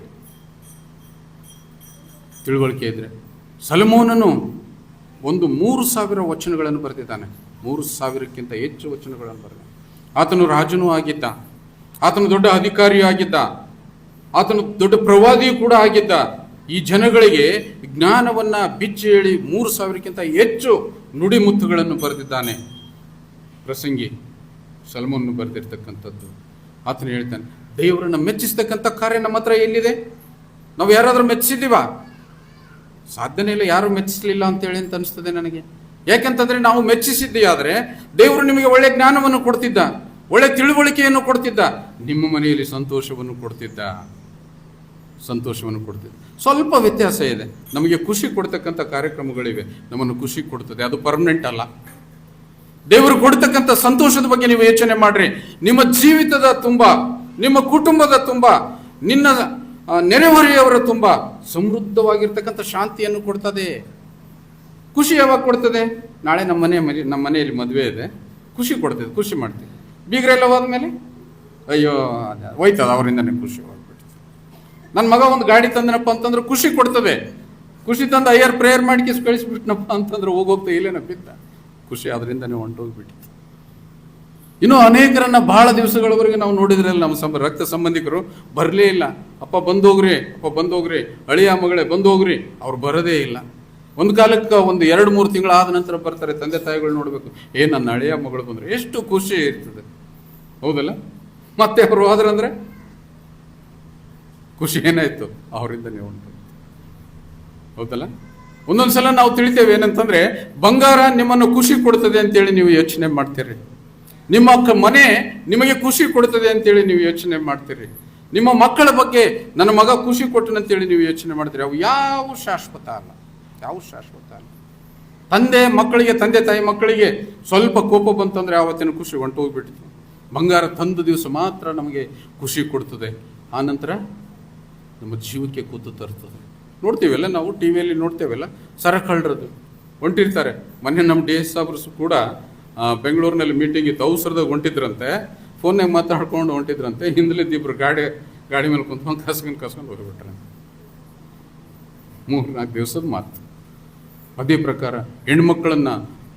ತಿಳುವಳಿಕೆ ಇದ್ರೆ. ಸಲಮೋನನು ಒಂದು ಮೂರು ಸಾವಿರ ವಚನಗಳನ್ನು ಬರೆದಿದ್ದಾನೆ. ಮೂರು ಸಾವಿರಕ್ಕಿಂತ ಹೆಚ್ಚು ವಚನಗಳನ್ನು ಬರೆದ ಆತನು ರಾಜನೂ ಆಗಿದ್ದ. ಆತನು ದೊಡ್ಡ ಅಧಿಕಾರಿಯೂ ಆಗಿದ್ದ. ಆತನು ದೊಡ್ಡ ಪ್ರವಾದಿಯೂ ಕೂಡ ಆಗಿದ್ದ. ಈ ಜನಗಳಿಗೆ ಜ್ಞಾನವನ್ನ ಬಿಚ್ಚಿ ಹೇಳಿ ಮೂರು ಸಾವಿರಕ್ಕಿಂತ ಹೆಚ್ಚು ನುಡಿಮುತ್ತುಗಳನ್ನು ಬರೆದಿದ್ದಾನೆ. ಪ್ರಸಂಗಿ ಸಲ್ಮನ್ನು ಬರೆದಿರ್ತಕ್ಕಂಥದ್ದು. ಆತನು ಹೇಳ್ತಾನೆ, ದೇವರನ್ನು ಮೆಚ್ಚಿಸ್ತಕ್ಕಂಥ ಕಾರ್ಯ ನಮ್ಮ ಹತ್ರ ಎಲ್ಲಿದೆ? ನಾವು ಯಾರಾದರೂ ಮೆಚ್ಚಿಸಿದ್ದೀವಾ ಸಾಧ್ಯನೇ ಇಲ್ಲ, ಯಾರು ಮೆಚ್ಚಿಸಲಿಲ್ಲ ಅಂತೇಳಿ ಅಂತ ಅನಿಸ್ತದೆ ನನಗೆ. ಯಾಕೆಂತಂದ್ರೆ ನಾವು ಮೆಚ್ಚಿಸಿದ್ದೇ ಆದರೆ ದೇವರು ನಿಮಗೆ ಒಳ್ಳೆ ಜ್ಞಾನವನ್ನು ಕೊಡ್ತಿದ್ದ, ಒಳ್ಳೆ ತಿಳುವಳಿಕೆಯನ್ನು ಕೊಡ್ತಿದ್ದ, ನಿಮ್ಮ ಮನೆಯಲ್ಲಿ ಸಂತೋಷವನ್ನು ಕೊಡ್ತಿದ್ದ. ಸಂತೋಷವನ್ನು ಕೊಡ್ತಿದೆ. ಸ್ವಲ್ಪ ವ್ಯತ್ಯಾಸ ಇದೆ. ನಮಗೆ ಖುಷಿ ಕೊಡ್ತಕ್ಕಂಥ ಕಾರ್ಯಕ್ರಮಗಳಿವೆ. ನಮ್ಮನ್ನು ಖುಷಿ ಕೊಡ್ತದೆ. ಅದು ಪರ್ಮನೆಂಟ್ ಅಲ್ಲ. ದೇವರು ಕೊಡ್ತಕ್ಕಂಥ ಸಂತೋಷದ ಬಗ್ಗೆ ನೀವು ಯೋಚನೆ ಮಾಡ್ರಿ. ನಿಮ್ಮ ಜೀವಿತದ ತುಂಬ, ನಿಮ್ಮ ಕುಟುಂಬದ ತುಂಬ, ನಿನ್ನ ನೆರೆಹೊರೆಯವರ ತುಂಬ ಸಮೃದ್ಧವಾಗಿರ್ತಕ್ಕಂಥ ಶಾಂತಿಯನ್ನು ಕೊಡ್ತದೆ. ಖುಷಿ ಯಾವಾಗ ಕೊಡ್ತದೆ? ನಾಳೆ ನಮ್ಮ ಮನೆ ನಮ್ಮ ಮನೆಯಲ್ಲಿ ಮದುವೆ ಇದೆ. ಖುಷಿ ಕೊಡ್ತದೆ. ಖುಷಿ ಮಾಡ್ತೀವಿ ಬೀಗರೆಲ್ಲ ಹೋದ್ಮೇಲೆ? ಅಯ್ಯೋ ಹೋಯ್ತದ ಅವರಿಂದನೇ ಖುಷಿ. ನನ್ನ ಮಗ ಒಂದು ಗಾಡಿ ತಂದನಪ್ಪ ಅಂತಂದ್ರೆ ಖುಷಿ ಕೊಡ್ತದೆ. ಖುಷಿ ತಂದು ಅಯ್ಯರ್ ಪ್ರೇಯರ್ ಮಾಡಿ ಕಳಿಸ್ಬಿಟ್ನಪ್ಪ ಅಂತಂದ್ರೆ ಹೋಗೋಗ್ತಾ ಇಲ್ಲೇನಪ್ಪಿತ್ತ ಖುಷಿ ನೀವು ಹೊಂಟೋಗ್ಬಿಟ್ಟಿತ್ತು ಇನ್ನು ಅನೇಕರನ್ನ ಬಹಳ ದಿವಸಗಳವರೆಗೆ ನಾವು ನೋಡಿದ್ರಲ್ಲ ನಮ್ಮ ಸಂಬ, ರಕ್ತ ಸಂಬಂಧಿಕರು ಬರಲೇ ಇಲ್ಲ. ಅಪ್ಪ ಬಂದೋಗ್ರಿ ಅಪ್ಪ ಬಂದೋಗ್ರಿ, ಅಳಿಯ ಮಗಳೇ ಬಂದೋಗ್ರಿ, ಅವ್ರು ಬರೋದೇ ಇಲ್ಲ. ಒಂದು ಕಾಲಕ್ಕೆ ಒಂದು ಎರಡು ಮೂರು ತಿಂಗಳಾದ ನಂತರ ಬರ್ತಾರೆ ತಂದೆ ತಾಯಿಗಳು ನೋಡಬೇಕು. ಏ, ನನ್ನ ಅಳಿಯ ಮಗಳು ಬಂದ್ರೆ ಎಷ್ಟು ಖುಷಿ ಇರ್ತದೆ. ಹೌದಲ್ಲ? ಮತ್ತೆ ಅವರು ಹೋದ್ರಂದ್ರೆ? ಖುಷಿ ಏನಾಯ್ತು? ಅವರಿಂದನೇ ಉಂಟು. ಹೌದಲ್ಲ? ಒಂದೊಂದ್ಸಲ ನಾವು ತಿಳಿತೇವೆ ಏನಂತಂದ್ರೆ, ಬಂಗಾರ ನಿಮ್ಮನ್ನು ಖುಷಿ ಕೊಡ್ತದೆ ಅಂತೇಳಿ ನೀವು ಯೋಚನೆ ಮಾಡ್ತೀರಿ. ನಿಮ್ಮ ಮನೆ ನಿಮಗೆ ಖುಷಿ ಕೊಡ್ತದೆ ಅಂತೇಳಿ ನೀವು ಯೋಚನೆ ಮಾಡ್ತೀರಿ. ನಿಮ್ಮ ಮಕ್ಕಳ ಬಗ್ಗೆ ನನ್ನ ಮಗ ಖುಷಿ ಕೊಟ್ಟನಂತೇಳಿ ನೀವು ಯೋಚನೆ ಮಾಡ್ತೀರಿ ಅವು ಯಾವ ಶಾಶ್ವತ ಅಲ್ಲ. ಯಾವ ಶಾಶ್ವತ ಅಲ್ಲ. ತಂದೆ ಮಕ್ಕಳಿಗೆ, ತಂದೆ ತಾಯಿ ಮಕ್ಕಳಿಗೆ ಸ್ವಲ್ಪ ಕೋಪ ಬಂತಂದ್ರೆ ಆವತ್ತಿನ ಖುಷಿ ಹೊಂಟೋಗ್ಬಿಡ್ತು ಬಂಗಾರ ತಂದ ದಿವಸ ಮಾತ್ರ ನಮಗೆ ಖುಷಿ ಕೊಡ್ತದೆ. ಆನಂತರ ನಮ್ಮ ಜೀವಕ್ಕೆ ಕೂತು ತರ್ತದೆ. ನೋಡ್ತೀವಲ್ಲ ನಾವು ಟಿ ವಿಯಲ್ಲಿ ನೋಡ್ತೇವಲ್ಲ? ಸರ ಕಳ್ಳರದು. ಹೊಂಟಿರ್ತಾರೆ. ಮೊನ್ನೆ ನಮ್ಮ ಡಿ ಎಸ್ ಸಾಬ್ರು ಕೂಡ ಬೆಂಗಳೂರಿನಲ್ಲಿ ಮೀಟಿಂಗ್ ಇತ್ತು. ಅವಸರದಾಗ ಹೊಂಟಿದ್ರಂತೆ. ಫೋನ್ನಾಗ ಮಾತಾಡ್ಕೊಂಡು ಹೊಂಟಿದ್ರಂತೆ. ಹಿಂದಲಿದ್ದ ಇಬ್ಬರು ಗಾಡಿ ಗಾಡಿ ಮೇಲೆ ಕುಂತ್ಕೊಂಡು ಕಸ್ಕೊಂಡು ಕಸ್ಕೊಂಡು ಹೋಗಿಬಿಟ್ರೆ. ಮೂರು ನಾಲ್ಕು ದಿವಸದ ಮಾತು. ಅದೇ ಪ್ರಕಾರ ಹೆಣ್ಮಕ್ಳನ್ನ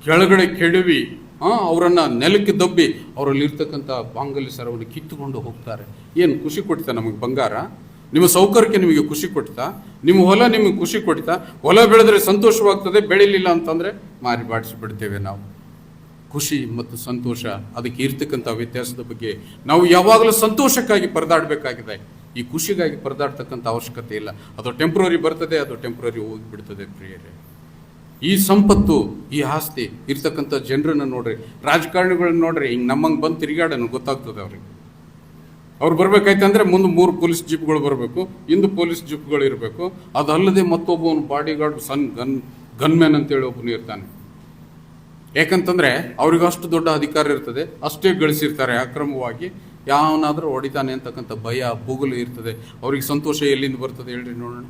ಕೆಳಗಡೆ ಕೆಡವಿ ಹಾಂ ಅವರನ್ನು ನೆಲಕ್ಕೆ ದಬ್ಬಿ, ಅವರಲ್ಲಿರ್ತಕ್ಕಂಥ ಬಾಂಗಲ್ಯ ಬಾಂಗಲಿ ಸರವನ್ನು ಕಿತ್ತುಕೊಂಡು ಹೋಗ್ತಾರೆ. ಏನು ಖುಷಿ ಕೊಡ್ತಾ ನಮಗೆ ಬಂಗಾರ? ನಿಮ್ಮ ಸೌಕರ್ಯಕ್ಕೆ ನಿಮಗೆ ಖುಷಿ ಕೊಡ್ತಾ, ನಿಮ್ಮ ಹೊಲ ನಿಮಗೆ ಖುಷಿ ಕೊಡ್ತಾ, ಹೊಲ ಬೆಳೆದ್ರೆ ಸಂತೋಷವಾಗ್ತದೆ, ಬೆಳಿಲಿಲ್ಲ ಅಂತಂದ್ರೆ ಮಾರಿ ಬಾಡಿಸಿಬಿಡ್ತೇವೆ ನಾವು. ಖುಷಿ ಮತ್ತು ಸಂತೋಷ ಅದಕ್ಕೆ ಇರ್ತಕ್ಕಂಥ ವ್ಯತ್ಯಾಸದ ಬಗ್ಗೆ ನಾವು ಯಾವಾಗಲೂ ಸಂತೋಷಕ್ಕಾಗಿ ಪರದಾಡಬೇಕಾಗಿದೆ. ಈ ಖುಷಿಗಾಗಿ ಪರದಾಡ್ತಕ್ಕಂಥ ಅವಶ್ಯಕತೆ ಇಲ್ಲ. ಅದು ಟೆಂಪ್ರರಿ ಬರ್ತದೆ, ಅದು ಟೆಂಪ್ರರಿ ಹೋಗಿಬಿಡ್ತದೆ ಪ್ರಿಯರೇ. ಈ ಸಂಪತ್ತು, ಈ ಆಸ್ತಿ ಇರ್ತಕ್ಕಂಥ ಜನರನ್ನು ನೋಡ್ರಿ, ರಾಜಕಾರಣಿಗಳನ್ನ ನೋಡ್ರಿ, ಹಿಂಗೆ ನಮ್ಮಂಗೆ ಬಂದು ತಿರುಗಾಡೋನು ಗೊತ್ತಾಗ್ತದೆ ಅವ್ರಿಗೆ. ಅವ್ರು ಬರಬೇಕಾಯ್ತಂದ್ರೆ ಮುಂದೆ ಮೂರು ಪೊಲೀಸ್ ಜೀಪ್ಗಳು ಬರಬೇಕು ಇಂದು ಪೊಲೀಸ್ ಜೀಪ್ಗಳು ಇರಬೇಕು. ಅದಲ್ಲದೆ ಮತ್ತೊಬ್ಬವನು ಬಾಡಿ ಗಾರ್ಡ್ ಸನ್ ಗನ್, ಗನ್ಮ್ಯಾನ್ ಅಂತೇಳಿ ಒಬ್ಬನು ಇರ್ತಾನೆ. ಯಾಕಂತಂದ್ರೆ ಅವ್ರಿಗೆ ಅಷ್ಟು ದೊಡ್ಡ ಅಧಿಕಾರ ಇರ್ತದೆ, ಅಷ್ಟೇ ಗಳಿಸಿರ್ತಾರೆ ಅಕ್ರಮವಾಗಿ. ಯಾವನಾದರೂ ಹೊಡಿತಾನೆ ಅಂತಕ್ಕಂಥ ಭಯ, ಬುಗುಲು ಇರ್ತದೆ. ಅವ್ರಿಗೆ ಸಂತೋಷ ಎಲ್ಲಿಂದ ಬರ್ತದೆ ಹೇಳ್ರಿ ನೋಡೋಣ.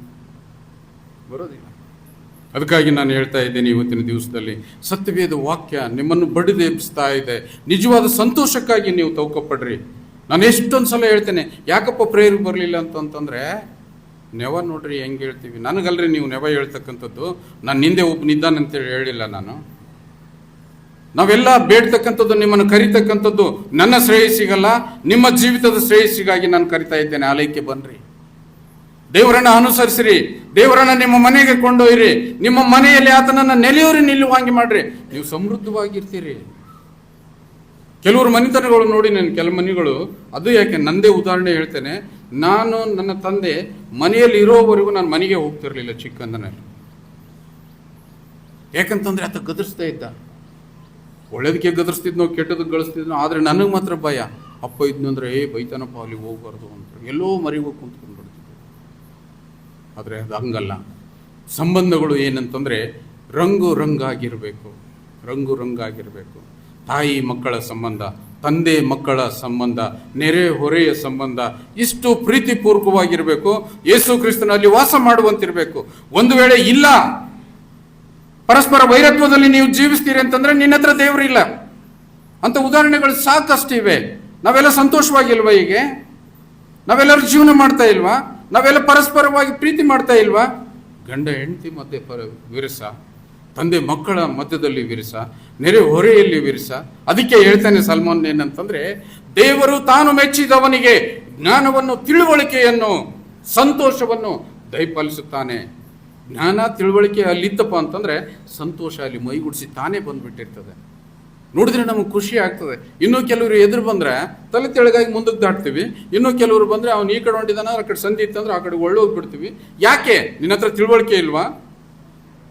ಬರೋದಿಲ್ಲ. ಅದಕ್ಕಾಗಿ ನಾನು ಹೇಳ್ತಾ ಇದ್ದೇನೆ ಇವತ್ತಿನ ದಿವಸದಲ್ಲಿ, ಸತ್ಯವೇದ ವಾಕ್ಯ ನಿಮ್ಮನ್ನು ಬಡಿದೆಬ್ಬಿಸ್ತಾ ಇದೆ. ನಿಜವಾದ ಸಂತೋಷಕ್ಕಾಗಿ ನೀವು ತೌಕಪಡ್ರಿ. ನಾನು ಎಷ್ಟೊಂದು ಸಲ ಹೇಳ್ತೇನೆ, ಯಾಕಪ್ಪ ಪ್ರೇಯರ್ ಬರಲಿಲ್ಲ ಅಂತಂತಂದರೆ ನೆವ ನೋಡ್ರಿ ಹೆಂಗೆ ಹೇಳ್ತೀವಿ. ನನಗಲ್ರಿ ನೀವು ನೆವ ಹೇಳ್ತಕ್ಕಂಥದ್ದು. ನಾನು ನಿಂದೆ ಒಬ್ಬ ನಿಂದಾನಂತೇಳಿ ಹೇಳಿಲ್ಲ ನಾನು. ನಾವೆಲ್ಲ ಬೇಡ್ತಕ್ಕಂಥದ್ದು, ನಿಮ್ಮನ್ನು ಕರಿತಕ್ಕಂಥದ್ದು, ನನ್ನ ಶ್ರೇಯಸ್ಸಿಗಲ್ಲ, ನಿಮ್ಮ ಜೀವಿತದ ಶ್ರೇಯಸ್ಸಿಗಾಗಿ ನಾನು ಕರಿತಾ ಇದ್ದೇನೆ. ಆಲಯಕ್ಕೆ ಬನ್ನಿರಿ ದೇವರನ್ನ ಅನುಸರಿಸಿರಿ. ದೇವರನ್ನ ನಿಮ್ಮ ಮನೆಗೆ ಕೊಂಡೊಯ್ಯಿರಿ ನಿಮ್ಮ ಮನೆಯಲ್ಲಿ ಆತನನ್ನ ನೆಲೆಯೂರಿ ನಿಲ್ಲುವಂಗೆ ಮಾಡ್ರಿ. ನೀವು ಸಮೃದ್ಧವಾಗಿರ್ತೀರಿ. ಕೆಲವರು ಮನೆತನಗಳು ನೋಡಿ ನಾನು ಕೆಲ ಮನೆಗಳು, ಅದು ಯಾಕೆ ನಂದೇ ಉದಾಹರಣೆ ಹೇಳ್ತೇನೆ. ನಾನು ನನ್ನ ತಂದೆ ಮನೆಯಲ್ಲಿ ಇರೋವರೆಗೂ ನಾನು ಮನೆಗೆ ಹೋಗ್ತಿರ್ಲಿಲ್ಲ ಚಿಕ್ಕಂದನಲ್ಲಿ. ಯಾಕಂತಂದ್ರೆ ಆತ ಗದರಿಸ್ತಾ ಇದ್ದ. ಒಳ್ಳೇದಕ್ಕೆ ಗದರಿಸ್ತಿದ್ನೋ ಕೆಟ್ಟದಕ್ಕೆ ಗಳಿಸ್ತಿದ್ನೋ, ಆದರೆ ನನಗೆ ಮಾತ್ರ ಭಯ. ಅಪ್ಪ ಇದ್ನು ಅಂದ್ರೆ, ಏ, ಬೈತಾನಪ್ಪ ಅಲ್ಲಿ ಹೋಗ್ಬಾರ್ದು ಅಂತ ಎಲ್ಲೋ ಮರಿ ಹೋಗಿ ಕುಂತ್ಕೊಂಡ್ಬಿಡ್ತಿದ್ದೆ ಆದರೆ ಅದು ಹಂಗಲ್ಲ. ಸಂಬಂಧಗಳು ಏನಂತಂದ್ರೆ, ರಂಗು ರಂಗಾಗಿರಬೇಕು. ರಂಗು ರಂಗಾಗಿರಬೇಕು. ತಾಯಿ ಮಕ್ಕಳ ಸಂಬಂಧ, ತಂದೆ ಮಕ್ಕಳ ಸಂಬಂಧ, ನೆರೆ ಹೊರೆಯ ಸಂಬಂಧ ಇಷ್ಟು ಪ್ರೀತಿಪೂರ್ವಕವಾಗಿರಬೇಕು. ಯೇಸು ಕ್ರಿಸ್ತನಲ್ಲಿ ವಾಸ ಮಾಡುವಂತಿರಬೇಕು. ಒಂದು ವೇಳೆ ಇಲ್ಲ, ಪರಸ್ಪರ ವೈರತ್ವದಲ್ಲಿ ನೀವು ಜೀವಿಸ್ತೀರಿ ಅಂತಂದ್ರೆ ನಿನ್ನ ಹತ್ರ ದೇವರಿಲ್ಲ ಅಂತ ಉದಾಹರಣೆಗಳು ಸಾಕಷ್ಟು ಇವೆ ನಾವೆಲ್ಲ ಸಂತೋಷವಾಗಿಲ್ವಾ ಹೀಗೆ? ನಾವೆಲ್ಲರೂ ಜೀವನ ಮಾಡ್ತಾ ಇಲ್ವಾ? ನಾವೆಲ್ಲ ಪರಸ್ಪರವಾಗಿ ಪ್ರೀತಿ ಮಾಡ್ತಾ ಇಲ್ವಾ? ಗಂಡ, ಹೆಂಡತಿ ಮತ್ತೆ ಪರ ವಿರಸ. ತಂದೆ ಮಕ್ಕಳ ಮಧ್ಯದಲ್ಲಿ ವಿರಸ, ನೆರೆ ಹೊರೆಯಲ್ಲಿ ವಿರಸ. ಅದಕ್ಕೆ ಹೇಳ್ತಾನೆ ಸಲ್ಮಾನ್ ಏನಂತಂದ್ರೆ, ದೇವರು ತಾನು ಮೆಚ್ಚಿದವನಿಗೆ ಜ್ಞಾನವನ್ನು, ತಿಳುವಳಿಕೆಯನ್ನು, ಸಂತೋಷವನ್ನು ದಯಪಾಲಿಸುತ್ತಾನೆ. ಜ್ಞಾನ, ತಿಳುವಳಿಕೆ ಅಲ್ಲಿತ್ತಪ್ಪ ಅಂತಂದ್ರೆ, ಸಂತೋಷ ಅಲ್ಲಿ ಮೈಗೂಡಿಸಿ ತಾನೇ ಬಂದ್ಬಿಟ್ಟಿರ್ತದೆ. ನೋಡಿದ್ರೆ ನಮಗೆ ಖುಷಿ ಆಗ್ತದೆ. ಇನ್ನು ಕೆಲವರು ಎದುರು ಬಂದ್ರೆ, ತಲೆ ತೆಳಗಾಗಿ ಮುಂದಕ್ಕೆ ದಾಟ್ತೀವಿ. ಇನ್ನು ಕೆಲವರು ಬಂದ್ರೆ, ಅವ್ನು ಈ ಕಡೆ ಹೊಂಟಿದಾನ, ಆ ಕಡೆ ಸಂಧಿ ಇತ್ತಂದ್ರೆ ಆ ಕಡೆ ಒಳ್ಳೆ ಹೋಗ್ಬಿಡ್ತೀವಿ. ಯಾಕೆ? ನಿನ್ನ ಹತ್ರ ತಿಳುವಳಿಕೆ ಇಲ್ವಾ?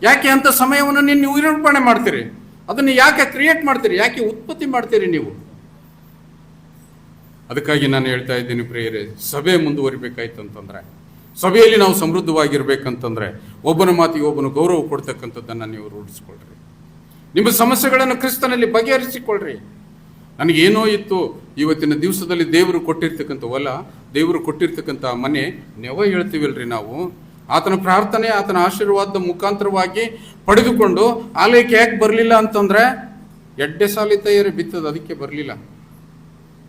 ಯಾಕೆ ಅಂತ ಸಮಯವನ್ನು ನೀವು ನಿರ್ಮಾಣ ಮಾಡ್ತೀರಿ? ಅದನ್ನು ಯಾಕೆ ಕ್ರಿಯೇಟ್ ಮಾಡ್ತೀರಿ? ಯಾಕೆ ಉತ್ಪತ್ತಿ ಮಾಡ್ತೀರಿ ನೀವು? ಅದಕ್ಕಾಗಿ ನಾನು ಹೇಳ್ತಾ ಇದ್ದೀನಿ ಪ್ರಿಯರೇ, ಸಭೆ ಮುಂದುವರಿಬೇಕಾಯ್ತು ಅಂತಂದ್ರೆ, ಸಭೆಯಲ್ಲಿ ನಾವು ಸಮೃದ್ಧವಾಗಿರ್ಬೇಕಂತಂದ್ರೆ, ಒಬ್ಬನ ಮಾತಿಗೆ ಒಬ್ಬನು ಗೌರವ ಕೊಡ್ತಕ್ಕಂಥದ್ದನ್ನು ನೀವು ರೂಢಿಸ್ಕೊಳ್ರಿ. ನಿಮ್ಮ ಸಮಸ್ಯೆಗಳನ್ನು ಕ್ರಿಸ್ತನಲ್ಲಿ ಬಗೆಹರಿಸಿಕೊಳ್ಳ್ರಿ ನನಗೇನೋ ಇತ್ತು, ಇವತ್ತಿನ ದಿವಸದಲ್ಲಿ ದೇವರು ಕೊಟ್ಟಿರ್ತಕ್ಕಂಥ ಹೊಲ ದೇವರು ಕೊಟ್ಟಿರ್ತಕ್ಕಂಥ ಮನೆ ನೆವ ಹೇಳ್ತೀವಲ್ರಿ ನಾವು. ಆತನ ಪ್ರಾರ್ಥನೆ, ಆತನ ಆಶೀರ್ವಾದದ ಮುಖಾಂತರವಾಗಿ ಪಡೆದುಕೊಂಡು ಆಲಯಕ್ಕೆ ಯಾಕೆ ಬರಲಿಲ್ಲ? ಅಂತಂದ್ರೆ, ಎಡ್ಡೆ ಸಾಲಿ ತಯಾರಿ ಬಿತ್ತದ, ಅದಕ್ಕೆ ಬರಲಿಲ್ಲ.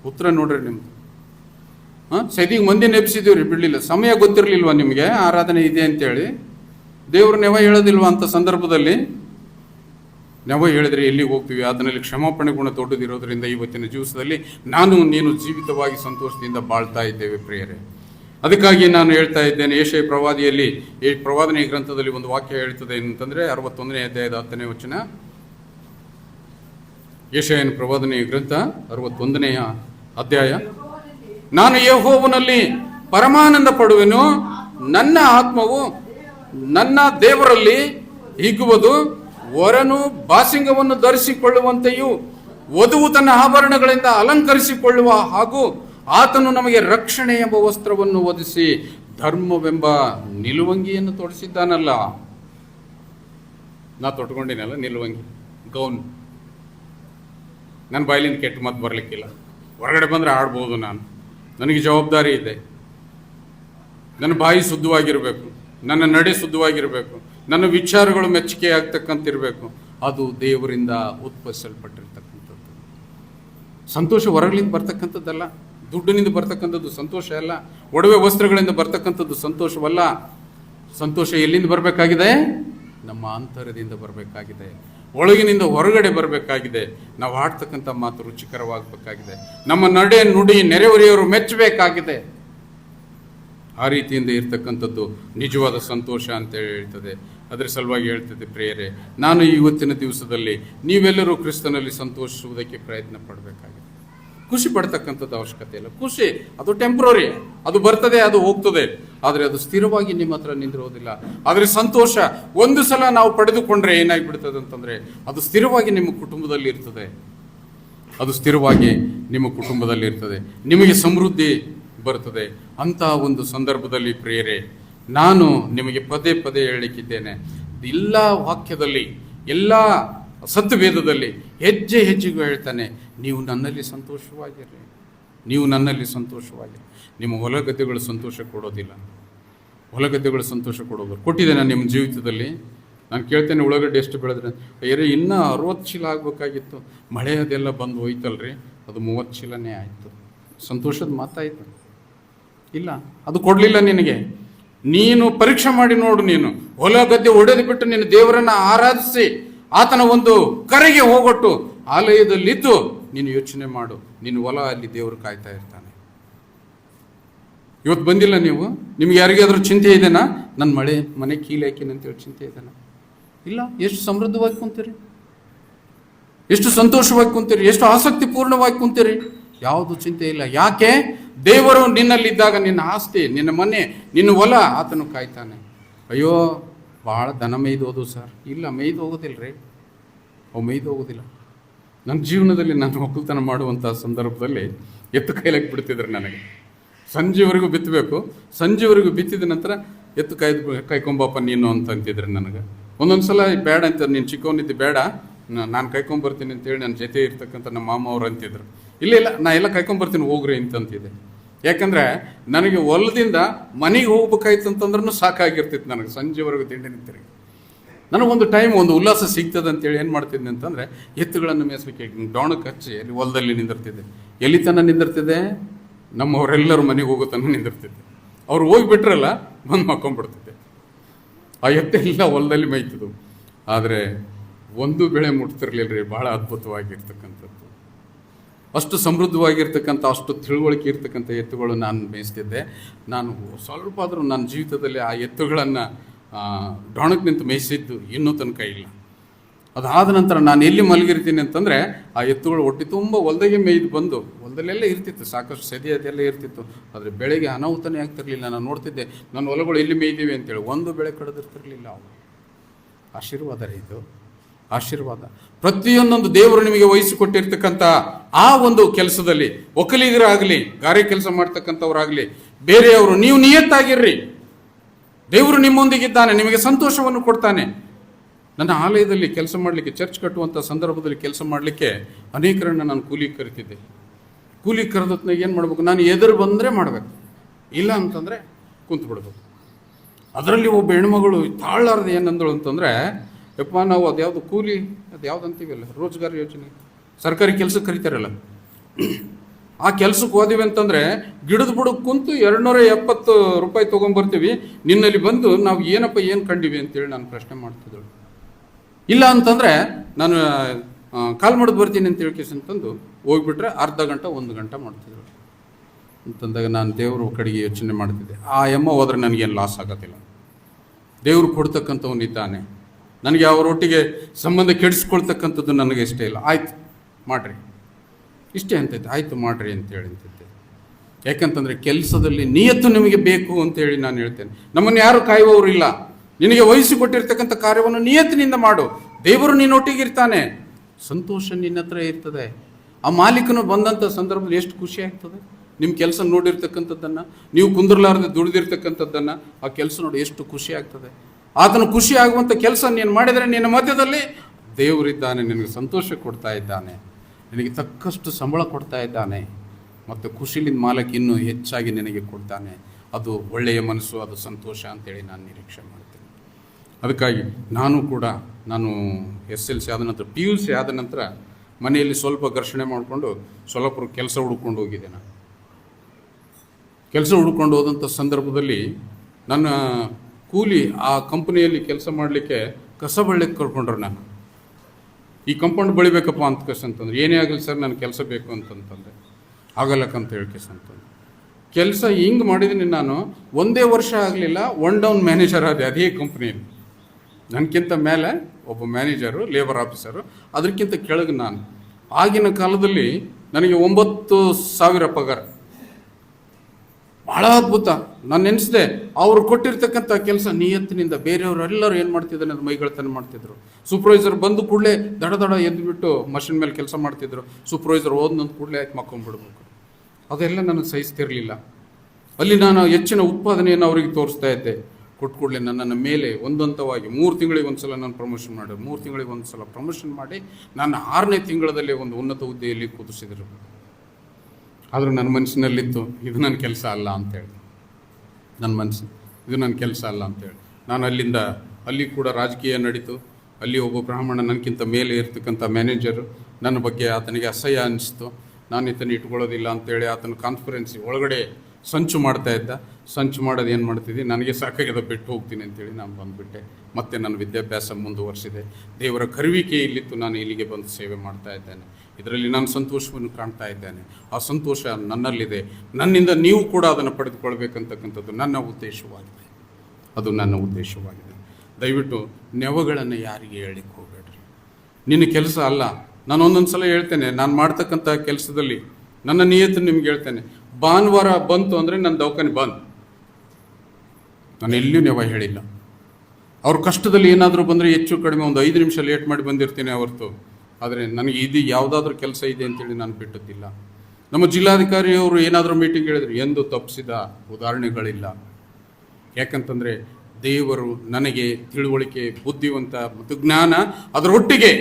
ಉತ್ತರ ನೋಡ್ರಿ ನಿಮ್ದು ಹಾಂ? ಸದಿಗೆ ಮಂದಿ ನೆಪಿಸಿದೀವ್ರಿ, ಬಿಡಲಿಲ್ಲ. ಸಮಯ ಗೊತ್ತಿರಲಿಲ್ವಾ ನಿಮಗೆ? ಆರಾಧನೆ ಇದೆ ಅಂತೇಳಿ. ದೇವ್ರ ನೆವ ಹೇಳೋದಿಲ್ವಾ ಅಂತ ಸಂದರ್ಭದಲ್ಲಿ? ನೆವ ಹೇಳಿದ್ರೆ ಎಲ್ಲಿಗೆ ಹೋಗ್ತೀವಿ? ಅದರಲ್ಲಿ ಕ್ಷಮಾಪಣೆ ಗುಣ ದೊಡ್ಡದಿರೋದ್ರಿಂದ ಇವತ್ತಿನ ದಿವಸದಲ್ಲಿ ನಾನು, ನೀನು ಜೀವಿತವಾಗಿ ಸಂತೋಷದಿಂದ ಬಾಳ್ತಾ ಇದ್ದೇವೆ ಪ್ರಿಯರೇ. ಅದಕ್ಕಾಗಿ ನಾನು ಹೇಳ್ತಾ ಇದ್ದೇನೆ, ಏಷಯ ಪ್ರವಾದಿಯಲ್ಲಿ ಈ ಪ್ರವಾದನೆ ಗ್ರಂಥದಲ್ಲಿ ಒಂದು ವಾಕ್ಯ ಹೇಳ್ತದೆ ಏನಂತಂದ್ರೆ ಅರವತ್ತೊಂದನೇ ಅಧ್ಯಾಯದ ಹತ್ತನೇ ವಚನ. ಏಷಯನ ಪ್ರವಾದನೆಯ ಗ್ರಂಥ ಅರವತ್ತೊಂದನೆಯ ಅಧ್ಯಾಯ. ನಾನು ಯಹೋವನಲ್ಲಿ ಪರಮಾನಂದ ಪಡುವೆನು, ನನ್ನ ಆತ್ಮವು ನನ್ನ ದೇವರಲ್ಲಿ ಹಿಗ್ಗುವುದು ವರನು ಬಾಸಿಂಗವನ್ನು ಧರಿಸಿಕೊಳ್ಳುವಂತೆಯೂ ವಧುವು ತನ್ನ ಆಭರಣಗಳಿಂದ ಅಲಂಕರಿಸಿಕೊಳ್ಳುವ ಹಾಗೂ ಆತನು ನಮಗೆ ರಕ್ಷಣೆ ಎಂಬ ವಸ್ತ್ರವನ್ನು ಒದಿಸಿ ಧರ್ಮವೆಂಬ ನಿಲುವಂಗಿಯನ್ನು ತೊಡಿಸಿದ್ದಾನಲ್ಲ. ನಾ ತೊಟ್ಕೊಂಡಿನಲ್ಲ, ನಿಲುವಂಗಿ. ಗೌನ್. ನನ್ನ ಬಾಯಿಲಿಂದ ಕೆಟ್ಟ ಮಾತು ಬರಲಿಕ್ಕಿಲ್ಲ. ಹೊರಗಡೆ ಬಂದರೆ ಆಡ್ಬೋದು ನಾನು. ನನಗೆ ಜವಾಬ್ದಾರಿ ಇದೆ. ನನ್ನ ಬಾಯಿ ಶುದ್ಧವಾಗಿರಬೇಕು. ನನ್ನ ನಡೆ ಶುದ್ಧವಾಗಿರಬೇಕು. ನನ್ನ ವಿಚಾರಗಳು ಮೆಚ್ಚುಗೆ ಆಗ್ತಕ್ಕಂತಿರಬೇಕು. ಅದು ದೇವರಿಂದ ಉತ್ಪಾದಿಸಲ್ಪಟ್ಟಿರ್ತಕ್ಕಂಥದ್ದು ಸಂತೋಷ ಹೊರಗಳಿಂದ ಬರ್ತಕ್ಕಂಥದ್ದಲ್ಲ. ದುಡ್ಡಿನಿಂದ ಬರ್ತಕ್ಕಂಥದ್ದು ಸಂತೋಷ ಅಲ್ಲ, ಒಡವೆ ವಸ್ತ್ರಗಳಿಂದ ಬರ್ತಕ್ಕಂಥದ್ದು ಸಂತೋಷವಲ್ಲ. ಸಂತೋಷ ಎಲ್ಲಿಂದ ಬರಬೇಕಾಗಿದೆ? ನಮ್ಮ ಅಂತರದಿಂದ ಬರಬೇಕಾಗಿದೆ. ಒಳಗಿನಿಂದ ಹೊರಗಡೆ ಬರಬೇಕಾಗಿದೆ. ನಾವು ಆಡ್ತಕ್ಕಂಥ ಮಾತು ರುಚಿಕರವಾಗಬೇಕಾಗಿದೆ. ನಮ್ಮ ನಡೆ ನುಡಿ ನೆರೆಹೊರೆಯವರು ಮೆಚ್ಚಬೇಕಾಗಿದೆ. ಆ ರೀತಿಯಿಂದ ಇರ್ತಕ್ಕಂಥದ್ದು ನಿಜವಾದ ಸಂತೋಷ ಅಂತ ಹೇಳ್ತದೆ. ಅದರ ಸಲುವಾಗಿ ಹೇಳ್ತದೆ ಪ್ರೇಯರೆ, ನಾನು ಇವತ್ತಿನ ದಿವಸದಲ್ಲಿ ನೀವೆಲ್ಲರೂ ಕ್ರಿಸ್ತನಲ್ಲಿ ಸಂತೋಷಿಸುವುದಕ್ಕೆ ಪ್ರಯತ್ನ ಪಡಬೇಕಾಗಿದೆ. ಖುಷಿ ಪಡ್ತಕ್ಕಂಥದ್ದು ಅವಶ್ಯಕತೆ ಇಲ್ಲ. ಖುಷಿ, ಅದು ಟೆಂಪ್ರರಿ ಅದು ಬರ್ತದೆ, ಅದು ಹೋಗ್ತದೆ. ಆದರೆ ಅದು ಸ್ಥಿರವಾಗಿ ನಿಮ್ಮ ಹತ್ರ ನಿಂದಿರೋದಿಲ್ಲ. ಆದರೆ ಸಂತೋಷ, ಒಂದು ಸಲ ನಾವು ಪಡೆದುಕೊಂಡ್ರೆ ಏನಾಗಿಬಿಡ್ತದೆ ಅಂತಂದರೆ, ಅದು ಸ್ಥಿರವಾಗಿ ನಿಮ್ಮ ಕುಟುಂಬದಲ್ಲಿ ಇರ್ತದೆ. ಅದು ಸ್ಥಿರವಾಗಿ ನಿಮ್ಮ ಕುಟುಂಬದಲ್ಲಿ ಇರ್ತದೆ. ನಿಮಗೆ ಸಮೃದ್ಧಿ ಬರ್ತದೆ. ಅಂತ ಒಂದು ಸಂದರ್ಭದಲ್ಲಿ ಪ್ರೇರೆ ನಾನು ನಿಮಗೆ ಪದೇ ಪದೇ ಹೇಳಿಕ್ಕಿದ್ದೇನೆ. ಎಲ್ಲ ವಾಕ್ಯದಲ್ಲಿ, ಎಲ್ಲ ಸತ್ಯವೇದದಲ್ಲಿ ಹೆಜ್ಜೆ ಹೆಜ್ಜೆಗೂ ಹೇಳ್ತಾನೆ, ನೀವು ನನ್ನಲ್ಲಿ ಸಂತೋಷವಾಗಿರ್ರಿ. ನೀವು ನನ್ನಲ್ಲಿ ಸಂತೋಷವಾಗಿರಿ ನಿಮ್ಮ ಹೊಲಗದ್ದೆಗಳು ಸಂತೋಷ ಕೊಡೋದಿಲ್ಲ. ಹೊಲಗದ್ದೆಗಳು ಸಂತೋಷ ಕೊಡೋದು. ಕೊಟ್ಟಿದ್ದೇನೆ ನಿಮ್ಮ ಜೀವಿತದಲ್ಲಿ. ನಾನು ಕೇಳ್ತೇನೆ ಉಳ್ಳಾಗಡ್ಡೆ ಎಷ್ಟು ಬೆಳೆದ್ರೆ. ಏರಿ, ಇನ್ನೂ ಅರವತ್ತು ಚೀಲ ಆಗಬೇಕಾಗಿತ್ತು. ಮಳೆ ಅದೆಲ್ಲ ಬಂದು ಹೋಯ್ತಲ್ರಿ. ಅದು ಮೂವತ್ತು ಚೀಲನೇ ಆಯಿತು. ಸಂತೋಷದ ಮಾತಾಯಿತು. ಇಲ್ಲ, ಅದು ಕೊಡಲಿಲ್ಲ ನಿನಗೆ. ನೀನು ಪರೀಕ್ಷೆ ಮಾಡಿ ನೋಡು ನೀನು. ಹೊಲ ಗದ್ದೆ ಒಡೆದು ಬಿಟ್ಟು ನೀನು ದೇವರನ್ನು ಆರಾಧಿಸಿ. ಆತನ ಒಂದು ಕರೆಗೆ ಹೋಗೊಟ್ಟು ಆಲಯದಲ್ಲಿದ್ದು ನೀನು ಯೋಚನೆ ಮಾಡು, ನಿನ್ನ ಹೊಲ ಅಲ್ಲಿ ದೇವರು ಕಾಯ್ತಾ ಇರ್ತಾನೆ. ಇವತ್ತು ಬಂದಿಲ್ಲ ನೀವು? ನಿಮ್ಗೆ ಯಾರಿಗಾದ್ರೂ ಚಿಂತೆ ಇದೆನಾ? ನನ್ನ ಮಳೆ, ಮನೆ ಕೀಲಿ ಅಂತೇಳಿ ಚಿಂತೆ ಇದೆನಾ? ಇಲ್ಲ, ಎಷ್ಟು ಸಮೃದ್ಧವಾಗಿ ಕುಂತೀರಿ? ಎಷ್ಟು ಸಂತೋಷವಾಗಿ ಕುಂತೀರಿ? ಎಷ್ಟು ಆಸಕ್ತಿ ಪೂರ್ಣವಾಗಿ ಕುಂತೀರಿ? ಯಾವುದು ಚಿಂತೆ ಇಲ್ಲ. ಯಾಕೆ? ದೇವರು ನಿನ್ನಲ್ಲಿದ್ದಾಗ ನಿನ್ನ ಆಸ್ತಿ, ನಿನ್ನ ಮನೆ, ನಿನ್ನ ಹೊಲ ಆತನು ಕಾಯ್ತಾನೆ. ಅಯ್ಯೋ ಭಾಳ ದನ ಮೇಯ್ದೋದು ಸರ್. ಇಲ್ಲ ಮೇಯ್ದು ಹೋಗೋದಿಲ್ಲ ರೀ ಅವು ಮೇಯ್ದು ಹೋಗೋದಿಲ್ಲ ನನ್ನ ಜೀವನದಲ್ಲಿ ನಾನು ಒಕ್ಕಲ್ತನ ಮಾಡುವಂಥ ಸಂದರ್ಭದಲ್ಲಿ ಎತ್ತು ಕೈಲಾಗಿ ಬಿಡ್ತಿದ್ರು ನನಗೆ. ಸಂಜೆವರೆಗೂ ಬಿತ್ತಬೇಕು ಸಂಜೆವರೆಗೂ ಬಿತ್ತಿದ ನಂತರ ಎತ್ತು ಕಾಯ್ದು ಕೈಕೊಂಬಪ್ಪ ನೀನು ಅಂತ ಅಂತಿದ್ರು ನನಗೆ. ಒಂದೊಂದು ಸಲ ಬೇಡ ಅಂತ ನೀನು ಚಿಕ್ಕವನಿದ್ದು ಬೇಡ. ನಾನು ಕೈಕೊಂಬರ್ತೀನಿ ಅಂತೇಳಿ ನನ್ನ ಜೊತೆ ಇರ್ತಕ್ಕಂಥ ನಮ್ಮ ಮಾಮ ಅವ್ರು ಅಂತಿದ್ರು. ಇಲ್ಲ ಇಲ್ಲ, ನಾ ಎಲ್ಲ ಕೈಕೊಂಬರ್ತೀನಿ ಹೋಗ್ರಿ ಅಂತ ಅಂತಿದ್ದೆ. ಯಾಕಂದ್ರೆ ನನಗೆ ಹೊಲದಿಂದ ಮನೆಗೆ ಹೋಗ್ಬೇಕಾಯ್ತು ಅಂತಂದ್ರೂ ಸಾಕಾಗಿರ್ತಿತ್ತು ನನಗೆ. ಸಂಜೆವರೆಗೂ ತಿಂಡಿ ನಿಂತಿರಿ ನನಗೊಂದು ಟೈಮ್ ಒಂದು ಉಲ್ಲಾಸ ಸಿಗ್ತದೆ ಅಂತೇಳಿ ಏನು ಮಾಡ್ತಿದ್ದೆ ಅಂತಂದರೆ ಎತ್ತುಗಳನ್ನು ಮೇಯಿಸ್ಲಿಕ್ಕೆ ಡೊಣಕ್ಕೆ ಹಚ್ಚಿ ಅಲ್ಲಿ ಹೊಲದಲ್ಲಿ ನಿಂದಿರ್ತಿದ್ದೆ. ಎಲ್ಲಿ ತನಕ ನಿಂದಿರ್ತಿದ್ದೆ? ನಮ್ಮವರೆಲ್ಲರೂ ಮನೆಗೆ ಹೋಗೋ ತನಕ ನಿಂದಿರ್ತಿದ್ದೆ. ಅವ್ರು ಹೋಗಿಬಿಟ್ರಲ್ಲ, ಬಂದು ಮಕ್ಕೊಂಡ್ಬಿಡ್ತಿದ್ದೆ ಆ ಎತ್ತೆಲ್ಲ ಹೊಲದಲ್ಲಿ ಮೇಯ್ತಿದ್ವು ಆದರೆ ಒಂದು ಬೆಳೆ ಮುಟ್ತಿರ್ಲಿಲ್ಲ ರೀ ಭಾಳ ಅದ್ಭುತವಾಗಿರ್ತಕ್ಕಂಥದ್ದು. ಅಷ್ಟು ಸಮೃದ್ಧವಾಗಿರ್ತಕ್ಕಂಥ, ಅಷ್ಟು ತಿಳುವಳಿಕೆ ಇರ್ತಕ್ಕಂಥ ಎತ್ತುಗಳು ನಾನು ಮೇಯಿಸ್ತಿದ್ದೆ. ನಾನು ಸ್ವಲ್ಪ ಆದರೂ ನನ್ನ ಜೀವಿತದಲ್ಲಿ ಆ ಎತ್ತುಗಳನ್ನು ಡೊಣಕ್ಕೆ ನಿಂತು ಮೇಯಿಸಿದ್ದು ಇನ್ನೂ ತನಕ ಇಲ್ಲ. ಅದಾದ ನಂತರ ನಾನು ಎಲ್ಲಿ ಮಲಗಿರ್ತೀನಿ ಅಂತಂದರೆ, ಆ ಎತ್ತುಗಳು ಹೊಟ್ಟೆ ತುಂಬ ಹೊಲದಾಗೆ ಮೇಯ್ದು ಬಂದು ಹೊಲದಲ್ಲೆಲ್ಲ ಇರ್ತಿತ್ತು, ಸಾಕಷ್ಟು ಸದಿ ಅದೆಲ್ಲ ಇರ್ತಿತ್ತು. ಆದರೆ ಬೆಳೆಗೆ ಅನಾಹುತನೇ ಆಗ್ತಿರಲಿಲ್ಲ. ನಾನು ನೋಡ್ತಿದ್ದೆ, ನನ್ನ ಹೊಲಗಳು ಎಲ್ಲಿ ಮೇಯ್ದೀವಿ ಅಂತೇಳಿ, ಒಂದು ಬೆಳೆ ಕಡದಿರ್ತಿರಲಿಲ್ಲ. ಅವು ಆಶೀರ್ವಾದ ಇದು. ಆಶೀರ್ವಾದ. ಪ್ರತಿಯೊಂದೊಂದು ದೇವರು ನಿಮಗೆ ವಹಿಸಿಕೊಟ್ಟಿರ್ತಕ್ಕಂಥ ಆ ಒಂದು ಕೆಲಸದಲ್ಲಿ ಒಕ್ಕಲಿಗರಾಗಲಿ, ಗಾರೆ ಕೆಲಸ ಮಾಡ್ತಕ್ಕಂಥವ್ರಾಗಲಿ, ಬೇರೆಯವರು ನೀವು ನಿಯತ್ತಾಗಿರ್ರಿ. ದೇವರು ನಿಮ್ಮೊಂದಿಗಿದ್ದಾನೆ, ನಿಮಗೆ ಸಂತೋಷವನ್ನು ಕೊಡ್ತಾನೆ. ನನ್ನ ಆಲಯದಲ್ಲಿ ಕೆಲಸ ಮಾಡಲಿಕ್ಕೆ, ಚರ್ಚ್ ಕಟ್ಟುವಂಥ ಸಂದರ್ಭದಲ್ಲಿ ಕೆಲಸ ಮಾಡಲಿಕ್ಕೆ ಅನೇಕರನ್ನು ನಾನು ಕೂಲಿ ಕರಿತಿದ್ದೆ. ಕೂಲಿ ಕರೆದತ್ನಾಗ ಏನು ಮಾಡಬೇಕು? ನಾನು ಎದುರು ಬಂದರೆ ಮಾಡಬೇಕು. ಇಲ್ಲ ಅಂತಂದರೆ ಕುಂತು ಬಿಡಬೇಕು ಅದರಲ್ಲಿ ಒಬ್ಬ ಹೆಣ್ಮಗಳು ತಾಳಾರ್ದು ಏನಂದಳು ಅಂತಂದರೆ ಯಪ್ಪ ನಾವು ಅದ್ಯಾವುದು ಕೂಲಿ, ಅದು ಯಾವ್ದು ಅಂತೀವಲ್ಲ ರೋಜ್ಗಾರ್ ಯೋಜನೆ. ಸರ್ಕಾರಿ ಕೆಲಸಕ್ಕೆ ಕರಿತಾರಲ್ಲ. ಆ ಕೆಲಸಕ್ಕೆ ಹೋದಿವಿ ಅಂತಂದರೆ ಗಿಡದ ಬುಡಕ್ಕೆ ಕುಂತು ಎರಡುನೂರ ಎಪ್ಪತ್ತು ರೂಪಾಯಿ ತೊಗೊಂಬರ್ತೀವಿ. ನಿನ್ನಲ್ಲಿ ಬಂದು ನಾವು ಏನಪ್ಪ, ಏನು ಕಂಡಿವಿ ಅಂತೇಳಿ ನಾನು ಪ್ರಶ್ನೆ ಮಾಡ್ತಿದ್ದಳು. ಇಲ್ಲ ಅಂತಂದರೆ ನಾನು ಕಾಲ್ ಮಾಡಿದ್ ಬರ್ತೀನಿ ಅಂತ ಹೇಳ್ಕೇಸ್ ಅಂತಂದು ಹೋಗ್ಬಿಟ್ರೆ ಅರ್ಧ ಗಂಟೆ, ಒಂದು ಗಂಟೆ ಮಾಡ್ತಿದ್ದಳು ಅಂತಂದಾಗ ನಾನು ದೇವರು ಕಡೆಗೆ ಯೋಚನೆ ಮಾಡ್ತಿದ್ದೆ. ಆ ಎಮ್ಮ ಹೋದ್ರೆ ನನಗೇನು ಲಾಸ್ ಆಗೋದಿಲ್ಲ. ದೇವರು ಕೊಡ್ತಕ್ಕಂಥವನಿದ್ದಾನೆ. ನನಗೆ ಅವರೊಟ್ಟಿಗೆ ಸಂಬಂಧ ಕೆಡಿಸ್ಕೊಳ್ತಕ್ಕಂಥದ್ದು ನನಗೆ ಇಷ್ಟ ಇಲ್ಲ. ಆಯ್ತು, ಮಾಡ್ರಿ. ಇಷ್ಟೇ ಅಂತೈತೆ ಆಯಿತು, ಮಾಡ್ರಿ ಅಂತೇಳಿ ಅಂತಿದ್ದೆ. ಯಾಕಂತಂದರೆ ಕೆಲಸದಲ್ಲಿ ನಿಯತ್ತು ನಿಮಗೆ ಬೇಕು ಅಂತೇಳಿ ನಾನು ಹೇಳ್ತೇನೆ. ನಮ್ಮನ್ನು ಯಾರು ಕಾಯುವವರು ಇಲ್ಲ. ನಿನಗೆ ವಹಿಸಿಕೊಟ್ಟಿರ್ತಕ್ಕಂಥ ಕಾರ್ಯವನ್ನು ನಿಯತ್ತಿನಿಂದ ಮಾಡು. ದೇವರು ನಿನ್ನೊಟ್ಟಿಗೆ ಇರ್ತಾನೆ. ಸಂತೋಷ ನಿನ್ನ ಹತ್ರ ಇರ್ತದೆ. ಆ ಮಾಲೀಕನು ಬಂದಂಥ ಸಂದರ್ಭದಲ್ಲಿ ಎಷ್ಟು ಖುಷಿ ಆಗ್ತದೆ? ನಿಮ್ಮ ಕೆಲಸ ನೋಡಿರ್ತಕ್ಕಂಥದ್ದನ್ನು, ನೀವು ಕುಂದ್ರಲಾರದೆ ದುಡಿದಿರ್ತಕ್ಕಂಥದ್ದನ್ನು, ಆ ಕೆಲಸ ನೋಡಿ ಎಷ್ಟು ಖುಷಿ ಆಗ್ತದೆ. ಆತನು ಖುಷಿ ಆಗುವಂಥ ಕೆಲಸ ನೀನು ಮಾಡಿದರೆ ನಿನ್ನ ಮಧ್ಯದಲ್ಲಿ ದೇವರಿದ್ದಾನೆ, ನಿನಗೆ ಸಂತೋಷ ಕೊಡ್ತಾ ಇದ್ದಾನೆ, ನಿನಗೆ ತಕ್ಕಷ್ಟು ಸಂಬಳ ಕೊಡ್ತಾ ಇದ್ದಾನೆ ಮತ್ತು ಖುಷಿಲಿನ ಮಾಲಕ್ ಇನ್ನೂ ಹೆಚ್ಚಾಗಿ ನಿನಗೆ ಕೊಡ್ತಾನೆ. ಅದು ಒಳ್ಳೆಯ ಮನಸ್ಸು, ಅದು ಸಂತೋಷ ಅಂತೇಳಿ ನಾನು ನಿರೀಕ್ಷೆ ಮಾಡ್ತೇನೆ. ಅದಕ್ಕಾಗಿ ನಾನು ಕೂಡ, ನಾನು ಎಸ್ ಎಲ್ ಸಿ ಆದ ನಂತರ, ಪಿ ಯು ಸಿ ಆದ ನಂತರ ಮನೆಯಲ್ಲಿ ಸ್ವಲ್ಪ ಘರ್ಷಣೆ ಮಾಡಿಕೊಂಡು ಸೊಲ್ಲಾಪುರ ಕೆಲಸ ಹುಡ್ಕೊಂಡು ಹೋಗಿದ್ದೆ ನಾನು. ಕೆಲಸ ಹುಡ್ಕೊಂಡು ಹೋದಂಥ ಸಂದರ್ಭದಲ್ಲಿ ನನ್ನ ಕೂಲಿ ಆ ಕಂಪನಿಯಲ್ಲಿ ಕೆಲಸ ಮಾಡಲಿಕ್ಕೆ ಕಸ ಬಳ್ಳಿಗೆ ಕರ್ಕೊಂಡ್ರು ನಾನು. ಈ ಕಂಪೌಂಡ್ ಬಳಿಬೇಕಪ್ಪ ಅಂತ ಕಸ ಅಂತಂದ್ರೆ. ಏನೇ ಆಗಲಿ ಸರ್ ನನ್ನ ಕೆಲಸ ಬೇಕು ಅಂತಂತಂದೆ. ಆಗಲ್ಲಕ್ಕಂತ ಹೇಳ್ಕೇಸ್ ಅಂತಂದು. ಕೆಲಸ ಹಿಂಗೆ ಮಾಡಿದ್ದೀನಿ ನಾನು. ಒಂದೇ ವರ್ಷ ಆಗಲಿಲ್ಲ ಒನ್ ಡೌನ್ ಮ್ಯಾನೇಜರ್ ಆದ ಅದೇ ಕಂಪ್ನಿಯಲ್ಲಿ. ನನಗಿಂತ ಮೇಲೆ ಒಬ್ಬ ಮ್ಯಾನೇಜರು ಲೇಬರ್ ಆಫೀಸರು ಅದಕ್ಕಿಂತ ಕೆಳಗೆ ನಾನು. ಆಗಿನ ಕಾಲದಲ್ಲಿ ನನಗೆ ಒಂಬತ್ತು ಸಾವಿರ ಪಗಾರ. ಬಹಳ ಅದ್ಭುತ. ನಾನು ನೆನೆಸಿದೆ, ಅವ್ರು ಕೊಟ್ಟಿರ್ತಕ್ಕಂಥ ಕೆಲಸ ನಿಯತ್ತಿನಿಂದ ಬೇರೆಯವರೆಲ್ಲರೂ ಏನು ಮಾಡ್ತಿದ್ದಾರೆ ಅದು ಮೈಗಳತನ ಮಾಡ್ತಿದ್ರು. ಸೂಪರ್ವೈಸರ್ ಬಂದು ಕೂಡಲೇ ದಡ ದಡ ಎದ್ದುಬಿಟ್ಟು ಮಷಿನ್ ಮೇಲೆ ಕೆಲಸ ಮಾಡ್ತಿದ್ರು. ಸೂಪರ್ವೈಸರ್ ಓದ್ನಂದು ಕೂಡಲೇ ಆಯ್ತು ಮಕ್ಕೊಂಡ್ಬಿಡ್ಬೇಕು ಅದೆಲ್ಲ ನನಗೆ ಸಹಿಸ್ತಿರಲಿಲ್ಲ. ಅಲ್ಲಿ ನಾನು ಹೆಚ್ಚಿನ ಉತ್ಪಾದನೆಯನ್ನು ಅವರಿಗೆ ತೋರಿಸ್ತಾ ಇದ್ದೆ. ಕೊಟ್ಟು ಕೂಡಲೇ ನನ್ನನ್ನು ಮೇಲೆ ಒಂದೊಂದವಾಗಿ ಮೂರು ತಿಂಗಳಿಗೆ ಒಂದು ಸಲ ನಾನು ಪ್ರಮೋಷನ್ ಮಾಡಿ ಮೂರು ತಿಂಗಳಿಗೆ ಒಂದು ಸಲ ಪ್ರಮೋಷನ್ ಮಾಡಿ ನಾನು ಆರನೇ ತಿಂಗಳದಲ್ಲಿ ಒಂದು ಉನ್ನತ ಹುದ್ದೆಯಲ್ಲಿ ಕೂದಿಸಿದರು ಆದರೂ ನನ್ನ ಮನಸ್ಸಿನಲ್ಲಿತ್ತು ಇದು ನನ್ನ ಕೆಲಸ ಅಲ್ಲ ಅಂತೇಳಿ ನನ್ನ ಮನಸ್ಸು ಇದು ನನ್ನ ಕೆಲಸ ಅಲ್ಲ ಅಂತೇಳಿ ನಾನು ಅಲ್ಲಿಂದ, ಅಲ್ಲಿ ಕೂಡ ರಾಜಕೀಯ ನಡೀತು. ಅಲ್ಲಿ ಒಬ್ಬ ಬ್ರಾಹ್ಮಣ ನನಗಿಂತ ಮೇಲೆ ಇರ್ತಕ್ಕಂಥ ಮ್ಯಾನೇಜರು ನನ್ನ ಬಗ್ಗೆ ಆತನಿಗೆ ಅಸಹ್ಯ ಅನಿಸ್ತು. ನಾನು ಈತನ ಇಟ್ಕೊಳ್ಳೋದಿಲ್ಲ ಅಂತೇಳಿ ಆತನ ಕಾನ್ಫರೆನ್ಸಿ ಒಳಗಡೆ ಸಂಚು ಮಾಡ್ತಾ ಇದ್ದ. ಸಂಚು ಮಾಡೋದು ಏನು ಮಾಡ್ತಿದ್ದೆ? ನನಗೆ ಸಾಕಾಗಿದೆ ಬಿಟ್ಟು ಹೋಗ್ತೀನಿ ಅಂತೇಳಿ ನಾನು ಬಂದುಬಿಟ್ಟೆ. ಮತ್ತೆ ನನ್ನ ವಿದ್ಯಾಭ್ಯಾಸ ಮುಂದುವರಿಸಿದೆ. ದೇವರ ಕರುವಿಕೆ ಇಲ್ಲಿತ್ತು. ನಾನು ಇಲ್ಲಿಗೆ ಬಂದು ಸೇವೆ ಮಾಡ್ತಾ ಇದ್ದೇನೆ. ಇದರಲ್ಲಿ ನಾನು ಸಂತೋಷವನ್ನು ಕಾಣ್ತಾ ಇದ್ದೇನೆ. ಆ ಸಂತೋಷ ನನ್ನಲ್ಲಿದೆ. ನನ್ನಿಂದ ನೀವು ಕೂಡ ಅದನ್ನು ಪಡೆದುಕೊಳ್ಬೇಕಂತಕ್ಕಂಥದ್ದು ನನ್ನ ಉದ್ದೇಶವಾಗಿದೆ. ಅದು ನನ್ನ ಉದ್ದೇಶವಾಗಿದೆ. ದಯವಿಟ್ಟು ನೆವಗಳನ್ನು ಯಾರಿಗೆ ಹೇಳಿಕ್ಕೆ ಹೋಗಬೇಡ್ರಿ. ನಿನ್ನ ಕೆಲಸ ಅಲ್ಲ. ನಾನು ಒಂದೊಂದು ಸಲ ಹೇಳ್ತೇನೆ. ನಾನು ಮಾಡ್ತಕ್ಕಂಥ ಕೆಲಸದಲ್ಲಿ ನನ್ನ ನಿಯತ್ತು ನಿಮ್ಗೆ ಹೇಳ್ತೇನೆ. ಭಾನುವಾರ ಬಂತು ಅಂದರೆ ನನ್ನ ದವಾಖಾನೆ ಬಂದ್. ನಾನು ಎಲ್ಲಿಯೂ ನೆವ ಹೇಳಿಲ್ಲ. ಅವ್ರ ಕಷ್ಟದಲ್ಲಿ ಏನಾದರೂ ಬಂದರೆ ಹೆಚ್ಚು ಕಡಿಮೆ ಒಂದು ಐದು ನಿಮಿಷ ಲೇಟ್ ಮಾಡಿ ಬಂದಿರ್ತೀನಿ ಹೊರತು ಆದರೆ ನನಗೆ ಇದು ಯಾವುದಾದ್ರೂ ಕೆಲಸ ಇದೆ ಅಂತೇಳಿ ನಾನು ಬಿಟ್ಟದ್ದಿಲ್ಲ. ನಮ್ಮ ಜಿಲ್ಲಾಧಿಕಾರಿಯವರು ಏನಾದರೂ ಮೀಟಿಂಗ್ ಹೇಳಿದ್ರು, ಎಂದು ತಪ್ಪಿಸಿದ ಉದಾಹರಣೆಗಳಿಲ್ಲ. ಯಾಕಂತಂದರೆ ದೇವರು ನನಗೆ ತಿಳುವಳಿಕೆ, ಬುದ್ಧಿವಂತ ಮತ್ತು ಜ್ಞಾನ ಅದರೊಟ್ಟಿಗೆ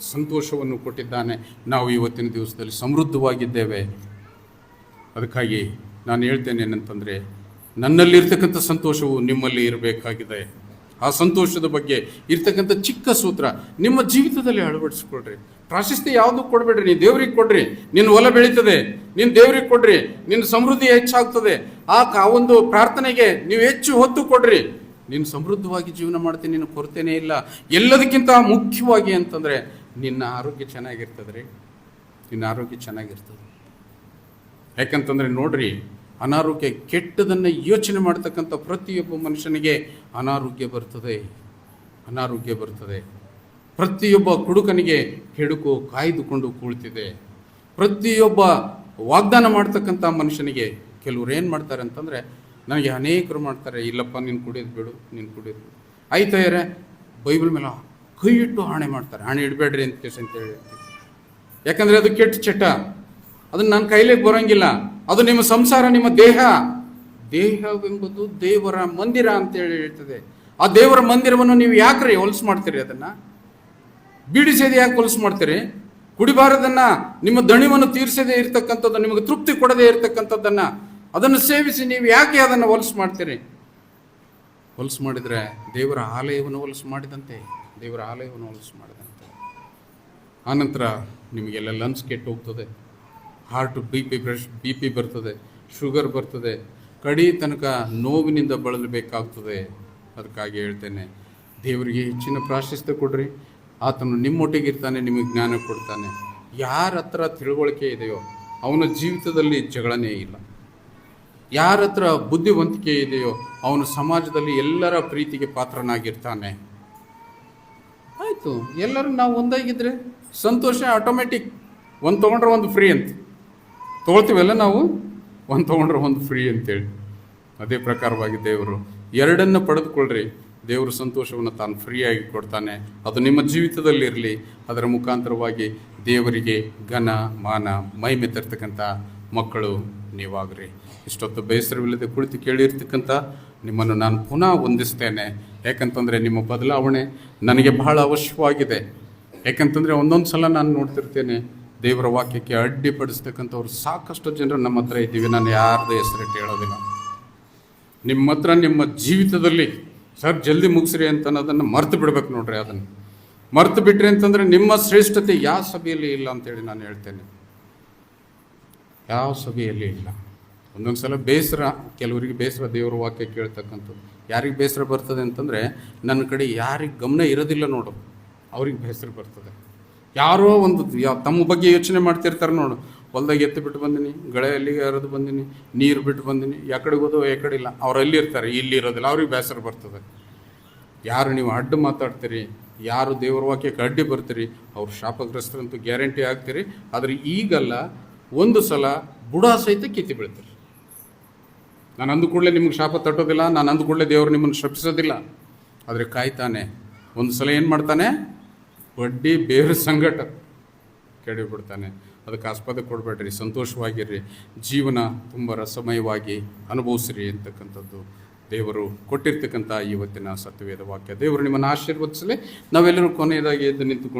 ಸಂತೋಷವನ್ನು ಕೊಟ್ಟಿದ್ದಾನೆ. ನಾವು ಇವತ್ತಿನ ದಿವಸದಲ್ಲಿ ಸಮೃದ್ಧವಾಗಿದ್ದೇವೆ. ಅದಕ್ಕಾಗಿ ನಾನು ಹೇಳ್ತೇನೆ ಏನಂತಂದರೆ, ನನ್ನಲ್ಲಿರ್ತಕ್ಕಂಥ ಸಂತೋಷವು ನಿಮ್ಮಲ್ಲಿ ಇರಬೇಕಾಗಿದೆ. ಆ ಸಂತೋಷದ ಬಗ್ಗೆ ಇರ್ತಕ್ಕಂಥ ಚಿಕ್ಕ ಸೂತ್ರ ನಿಮ್ಮ ಜೀವಿತದಲ್ಲಿ ಅಳವಡಿಸ್ಕೊಳ್ರಿ. ಪ್ರಾಶಸ್ತ್ಯ ಯಾವುದು ಕೊಡಬೇಡ್ರಿ? ನೀವು ದೇವ್ರಿಗೆ ಕೊಡ್ರಿ. ನಿನ್ನ ಹೊಲ ಬೆಳೀತದೆ. ನಿನ್ನ ದೇವ್ರಿಗೆ ಕೊಡ್ರಿ. ನಿನ್ನ ಸಮೃದ್ಧಿ ಹೆಚ್ಚಾಗ್ತದೆ. ಆ ಒಂದು ಪ್ರಾರ್ಥನೆಗೆ ನೀವು ಹೆಚ್ಚು ಹೊತ್ತು ಕೊಡ್ರಿ. ನೀನು ಸಮೃದ್ಧವಾಗಿ ಜೀವನ ಮಾಡ್ತೀನಿ ನಿನ್ನ ಕೊರತೆನೇ ಇಲ್ಲ. ಎಲ್ಲದಕ್ಕಿಂತ ಮುಖ್ಯವಾಗಿ ಅಂತಂದರೆ, ನಿನ್ನ ಆರೋಗ್ಯ ಚೆನ್ನಾಗಿರ್ತದೆ ರೀ ನಿನ್ನ ಆರೋಗ್ಯ ಚೆನ್ನಾಗಿರ್ತದೆ ಯಾಕಂತಂದರೆ ನೋಡ್ರಿ, ಅನಾರೋಗ್ಯ ಕೆಟ್ಟದನ್ನು ಯೋಚನೆ ಮಾಡ್ತಕ್ಕಂಥ ಪ್ರತಿಯೊಬ್ಬ ಮನುಷ್ಯನಿಗೆ ಅನಾರೋಗ್ಯ ಬರ್ತದೆ ಅನಾರೋಗ್ಯ ಬರ್ತದೆ. ಪ್ರತಿಯೊಬ್ಬ ಕುಡುಕನಿಗೆ ಕೆಡುಕು ಕಾಯ್ದುಕೊಂಡು ಕೂಳ್ತಿದೆ. ಪ್ರತಿಯೊಬ್ಬ ವಾಗ್ದಾನ ಮಾಡ್ತಕ್ಕಂಥ ಮನುಷ್ಯನಿಗೆ ಕೆಲವ್ರು ಏನು ಮಾಡ್ತಾರೆ ಅಂತಂದರೆ, ನನಗೆ ಅನೇಕರು ಮಾಡ್ತಾರೆ, ಇಲ್ಲಪ್ಪ, ನೀನು ಕುಡಿಯೋದು ಬಿಡು, ನೀನು ಕುಡಿಯೋದು ಆಯ್ತಾ ಆಯ್ತಾಯ್ರೆ ಬೈಬಲ್ ಮೇಲೆ ಕೈ ಇಟ್ಟು ಆಣೆ ಮಾಡ್ತಾರೆ. ಆಣೆ ಇಡಬೇಡ್ರಿ ಅಂತ ಕೇಸ್ ಅಂತ ಹೇಳಿ ಯಾಕಂದರೆ ಅದು ಕೆಟ್ಟ ಚಟ ಅದನ್ನ ನನ್ನ ಕೈಲೇ ಬರೋಂಗಿಲ್ಲ. ಅದು ನಿಮ್ಮ ಸಂಸಾರ, ನಿಮ್ಮ ದೇಹ. ದೇಹವೆಂಬುದು ದೇವರ ಮಂದಿರ ಅಂತೇಳಿ ಹೇಳ್ತದೆ. ಆ ದೇವರ ಮಂದಿರವನ್ನು ನೀವು ಯಾಕ್ರಿ ಹೊಲಸು ಮಾಡ್ತೀರಿ ಅದನ್ನ? ಬೀಡಿಸೋದು ಯಾಕೆ ಹೊಲಸು ಮಾಡ್ತೀರಿ? ಕುಡಿಬಾರದನ್ನ, ನಿಮ್ಮ ದಣಿವನ್ನು ತೀರಿಸದೇ ಇರತಕ್ಕಂಥದ್ದು, ನಿಮಗೆ ತೃಪ್ತಿ ಕೊಡದೇ ಇರತಕ್ಕಂಥದ್ದನ್ನ, ಅದನ್ನು ಸೇವಿಸಿ ನೀವು ಯಾಕೆ ಅದನ್ನು ಹೊಲಸು ಮಾಡ್ತೀರಿ? ಹೊಲಸು ಮಾಡಿದರೆ ದೇವರ ಆಲಯವನ್ನು ಹೊಲಸು ಮಾಡಿದಂತೆ, ದೇವರ ಆಲಯವನ್ನು ಹೊಲಸು ಮಾಡಿದಂತೆ. ಆನಂತರ ನಿಮಗೆಲ್ಲ ಲಂಚ್ ಕೆಟ್ಟು ಹೋಗ್ತದೆ heart B P fresh B P ಬರ್ತದೆ ಶುಗರ್ ಬರ್ತದೆ, ಕಡಿ ತನಕ ನೋವಿನಿಂದ ಬಳಲಬೇಕಾಗ್ತದೆ. ಅದಕ್ಕಾಗಿ ಹೇಳ್ತೇನೆ, ದೇವರಿಗೆ ಹೆಚ್ಚಿನ ಪ್ರಾಶಸ್ತ್ಯ ಕೊಡ್ರಿ. ಆತನು ನಿಮ್ಮೊಟ್ಟಿಗೆ ಇರ್ತಾನೆ ನಿಮಗೆ ಜ್ಞಾನ ಕೊಡ್ತಾನೆ. ಯಾರ ಹತ್ರ ತಿಳುವಳಿಕೆ ಇದೆಯೋ, ಅವನ ಜೀವಿತದಲ್ಲಿ ಜಗಳನೇ ಇಲ್ಲ. ಯಾರ ಹತ್ರ ಬುದ್ಧಿವಂತಿಕೆ ಇದೆಯೋ, ಅವನು ಸಮಾಜದಲ್ಲಿ ಎಲ್ಲರ ಪ್ರೀತಿಗೆ ಪಾತ್ರನಾಗಿರ್ತಾನೆ. ಆಯಿತು, ಎಲ್ಲರೂ ನಾವು ಒಂದಾಗಿದ್ರೆ ಸಂತೋಷ ಆಟೋಮೆಟಿಕ್ ಒಂದು ತೊಗೊಂಡ್ರೆ ಒಂದು ಫ್ರೀ ಅಂತ. ತೊಗೊಳ್ತೀವಲ್ಲ ನಾವು? ಒಂದು ತೊಗೊಂಡ್ರೆ ಒಂದು ಫ್ರೀ ಅಂತೇಳಿ. ಅದೇ ಪ್ರಕಾರವಾಗಿ ದೇವರು. ಎರಡನ್ನು ಪಡೆದುಕೊಳ್ಳ್ರಿ ದೇವರು ಸಂತೋಷವನ್ನು ತಾನು ಫ್ರೀಯಾಗಿ ಕೊಡ್ತಾನೆ. ಅದು ನಿಮ್ಮ ಜೀವಿತದಲ್ಲಿ ಇರಲಿ ಅದರ ಮುಖಾಂತರವಾಗಿ ದೇವರಿಗೆ ಘನ, ಮಾನ, ಮಹಿಮೆ ತರ್ತಕ್ಕಂಥ ಮಕ್ಕಳು ನೀವಾಗ್ರಿ. ಇಷ್ಟೊತ್ತು ಬೇಸರವಿಲ್ಲದೆ ಕುಳಿತು ಕೇಳಿರ್ತಕ್ಕಂಥ ನಿಮ್ಮನ್ನು ನಾನು ಪುನಃ ಹೊಂದಿಸ್ತೇನೆ ಯಾಕಂತಂದರೆ ನಿಮ್ಮ ಬದಲಾವಣೆ ನನಗೆ ಬಹಳ ಅವಶ್ಯವಾಗಿದೆ. ಯಾಕಂತಂದರೆ ಒಂದೊಂದು ಸಲ ನಾನು ನೋಡ್ತಿರ್ತೇನೆ. ದೇವರ ವಾಕ್ಯಕ್ಕೆ ಅಡ್ಡಿಪಡಿಸ್ತಕ್ಕಂಥವ್ರು ಸಾಕಷ್ಟು ಜನರು ನಮ್ಮ ಹತ್ರ ಇದ್ದೀವಿ. ನಾನು ಯಾರ್ದು ಹೆಸರಿಟ್ಟು ಹೇಳೋದಿಲ್ಲ. ನಿಮ್ಮ ಹತ್ರ, ನಿಮ್ಮ ಜೀವಿತದಲ್ಲಿ, ಸರ್, ಜಲ್ದಿ ಮುಗಿಸ್ರಿ ಅಂತ ಅನ್ನೋದನ್ನು ಮರ್ತು ಬಿಡ್ಬೇಕು ನೋಡ್ರಿ ಅದನ್ನು. ಮರ್ತು ಬಿಟ್ರಿ ಅಂತಂದರೆ ನಿಮ್ಮ ಶ್ರೇಷ್ಠತೆ ಯಾವ ಸಭೆಯಲ್ಲಿ ಇಲ್ಲ ಅಂತೇಳಿ ನಾನು ಹೇಳ್ತೇನೆ. ಯಾವ ಸಭೆಯಲ್ಲಿ ಇಲ್ಲ. ಒಂದೊಂದು ಸಲ ಬೇಸರ, ಕೆಲವರಿಗೆ ಬೇಸರ ದೇವರ ವಾಕ್ಯ ಕೇಳ್ತಕ್ಕಂಥದ್ದು. ಯಾರಿಗೆ ಬೇಸರ ಬರ್ತದೆ ಅಂತಂದರೆ, ನನ್ನ ಕಡೆ ಯಾರಿಗೆ ಗಮನ ಇರೋದಿಲ್ಲ ನೋಡು. ಅವ್ರಿಗೆ ಬೇಸರ ಬರ್ತದೆ. ಯಾರೋ ಒಂದು ತಮ್ಮ ಬಗ್ಗೆ ಯೋಚನೆ ಮಾಡ್ತಿರ್ತಾರೆ ನೋಡು. ಹೊಲ್ದಾಗ ಎತ್ತು ಬಿಟ್ಟು ಬಂದಿನಿ ಗಳೆಯಲ್ಲಿಗೆ ಹರಿದು ಬಂದಿನಿ, ನೀರು ಬಿಟ್ಟು ಬಂದಿನಿ. ಯಾಕಡೆಗೆ ಹೋದೋ, ಯಾಕಡೆ ಇಲ್ಲ. ಅವ್ರು ಅಲ್ಲಿರ್ತಾರೆ, ಇಲ್ಲಿ ಇರೋದಿಲ್ಲ. ಅವ್ರಿಗೆ ಬೇಸರ ಬರ್ತದೆ. ಯಾರು ನೀವು ಅಡ್ಡು ಮಾತಾಡ್ತೀರಿ, ಯಾರು ದೇವರ ವಾಕ್ಯಕ್ಕೆ ಅಡ್ಡಿ ಬರ್ತೀರಿ, ಅವ್ರು ಶಾಪಗ್ರಸ್ತರಂತೂ ಗ್ಯಾರಂಟಿ ಆಗ್ತೀರಿ. ಆದರೆ ಈಗಲ್ಲ, ಒಂದು ಸಲ ಬುಡ ಸಹಿತ ಕಿತ್ತಿ ಬೀಳ್ತೀರಿ. ನಾನು ಅಂದು ಕೂಡಲೇ ನಿಮ್ಗೆ ಶಾಪ ತಟ್ಟೋದಿಲ್ಲ, ನಾನು ಅಂದು ಕೂಡಲೇ ದೇವರು ನಿಮ್ಮನ್ನು ಶಪಿಸೋದಿಲ್ಲ. ಆದರೆ ಕಾಯ್ತಾನೆ. ಒಂದು ಸಲ ಏನು ಮಾಡ್ತಾನೆ? ಬಡ್ಡಿ ಬೇರೆ ಸಂಗಟ ಕೆಡಿಬಿಡ್ತಾನೆ ಅದಕ್ಕೆ ಆಸ್ಪದ ಕೊಡಬೇಡ್ರಿ, ಸಂತೋಷವಾಗಿರ್ರಿ. ಜೀವನ ತುಂಬ ರಸಮಯವಾಗಿ ಅನುಭವಿಸ್ರಿ ಅಂತಕ್ಕಂಥದ್ದು ದೇವರು ಕೊಟ್ಟಿರ್ತಕ್ಕಂಥ ಇವತ್ತಿನ ಸತ್ಯವೇದ ವಾಕ್ಯ. ದೇವರು ನಿಮ್ಮನ್ನು ಆಶೀರ್ವದಿಸಲಿ. ನಾವೆಲ್ಲರೂ ಕೊನೆಯದಾಗಿ ಎದ್ದು ನಿಂತುಕೊಂಡು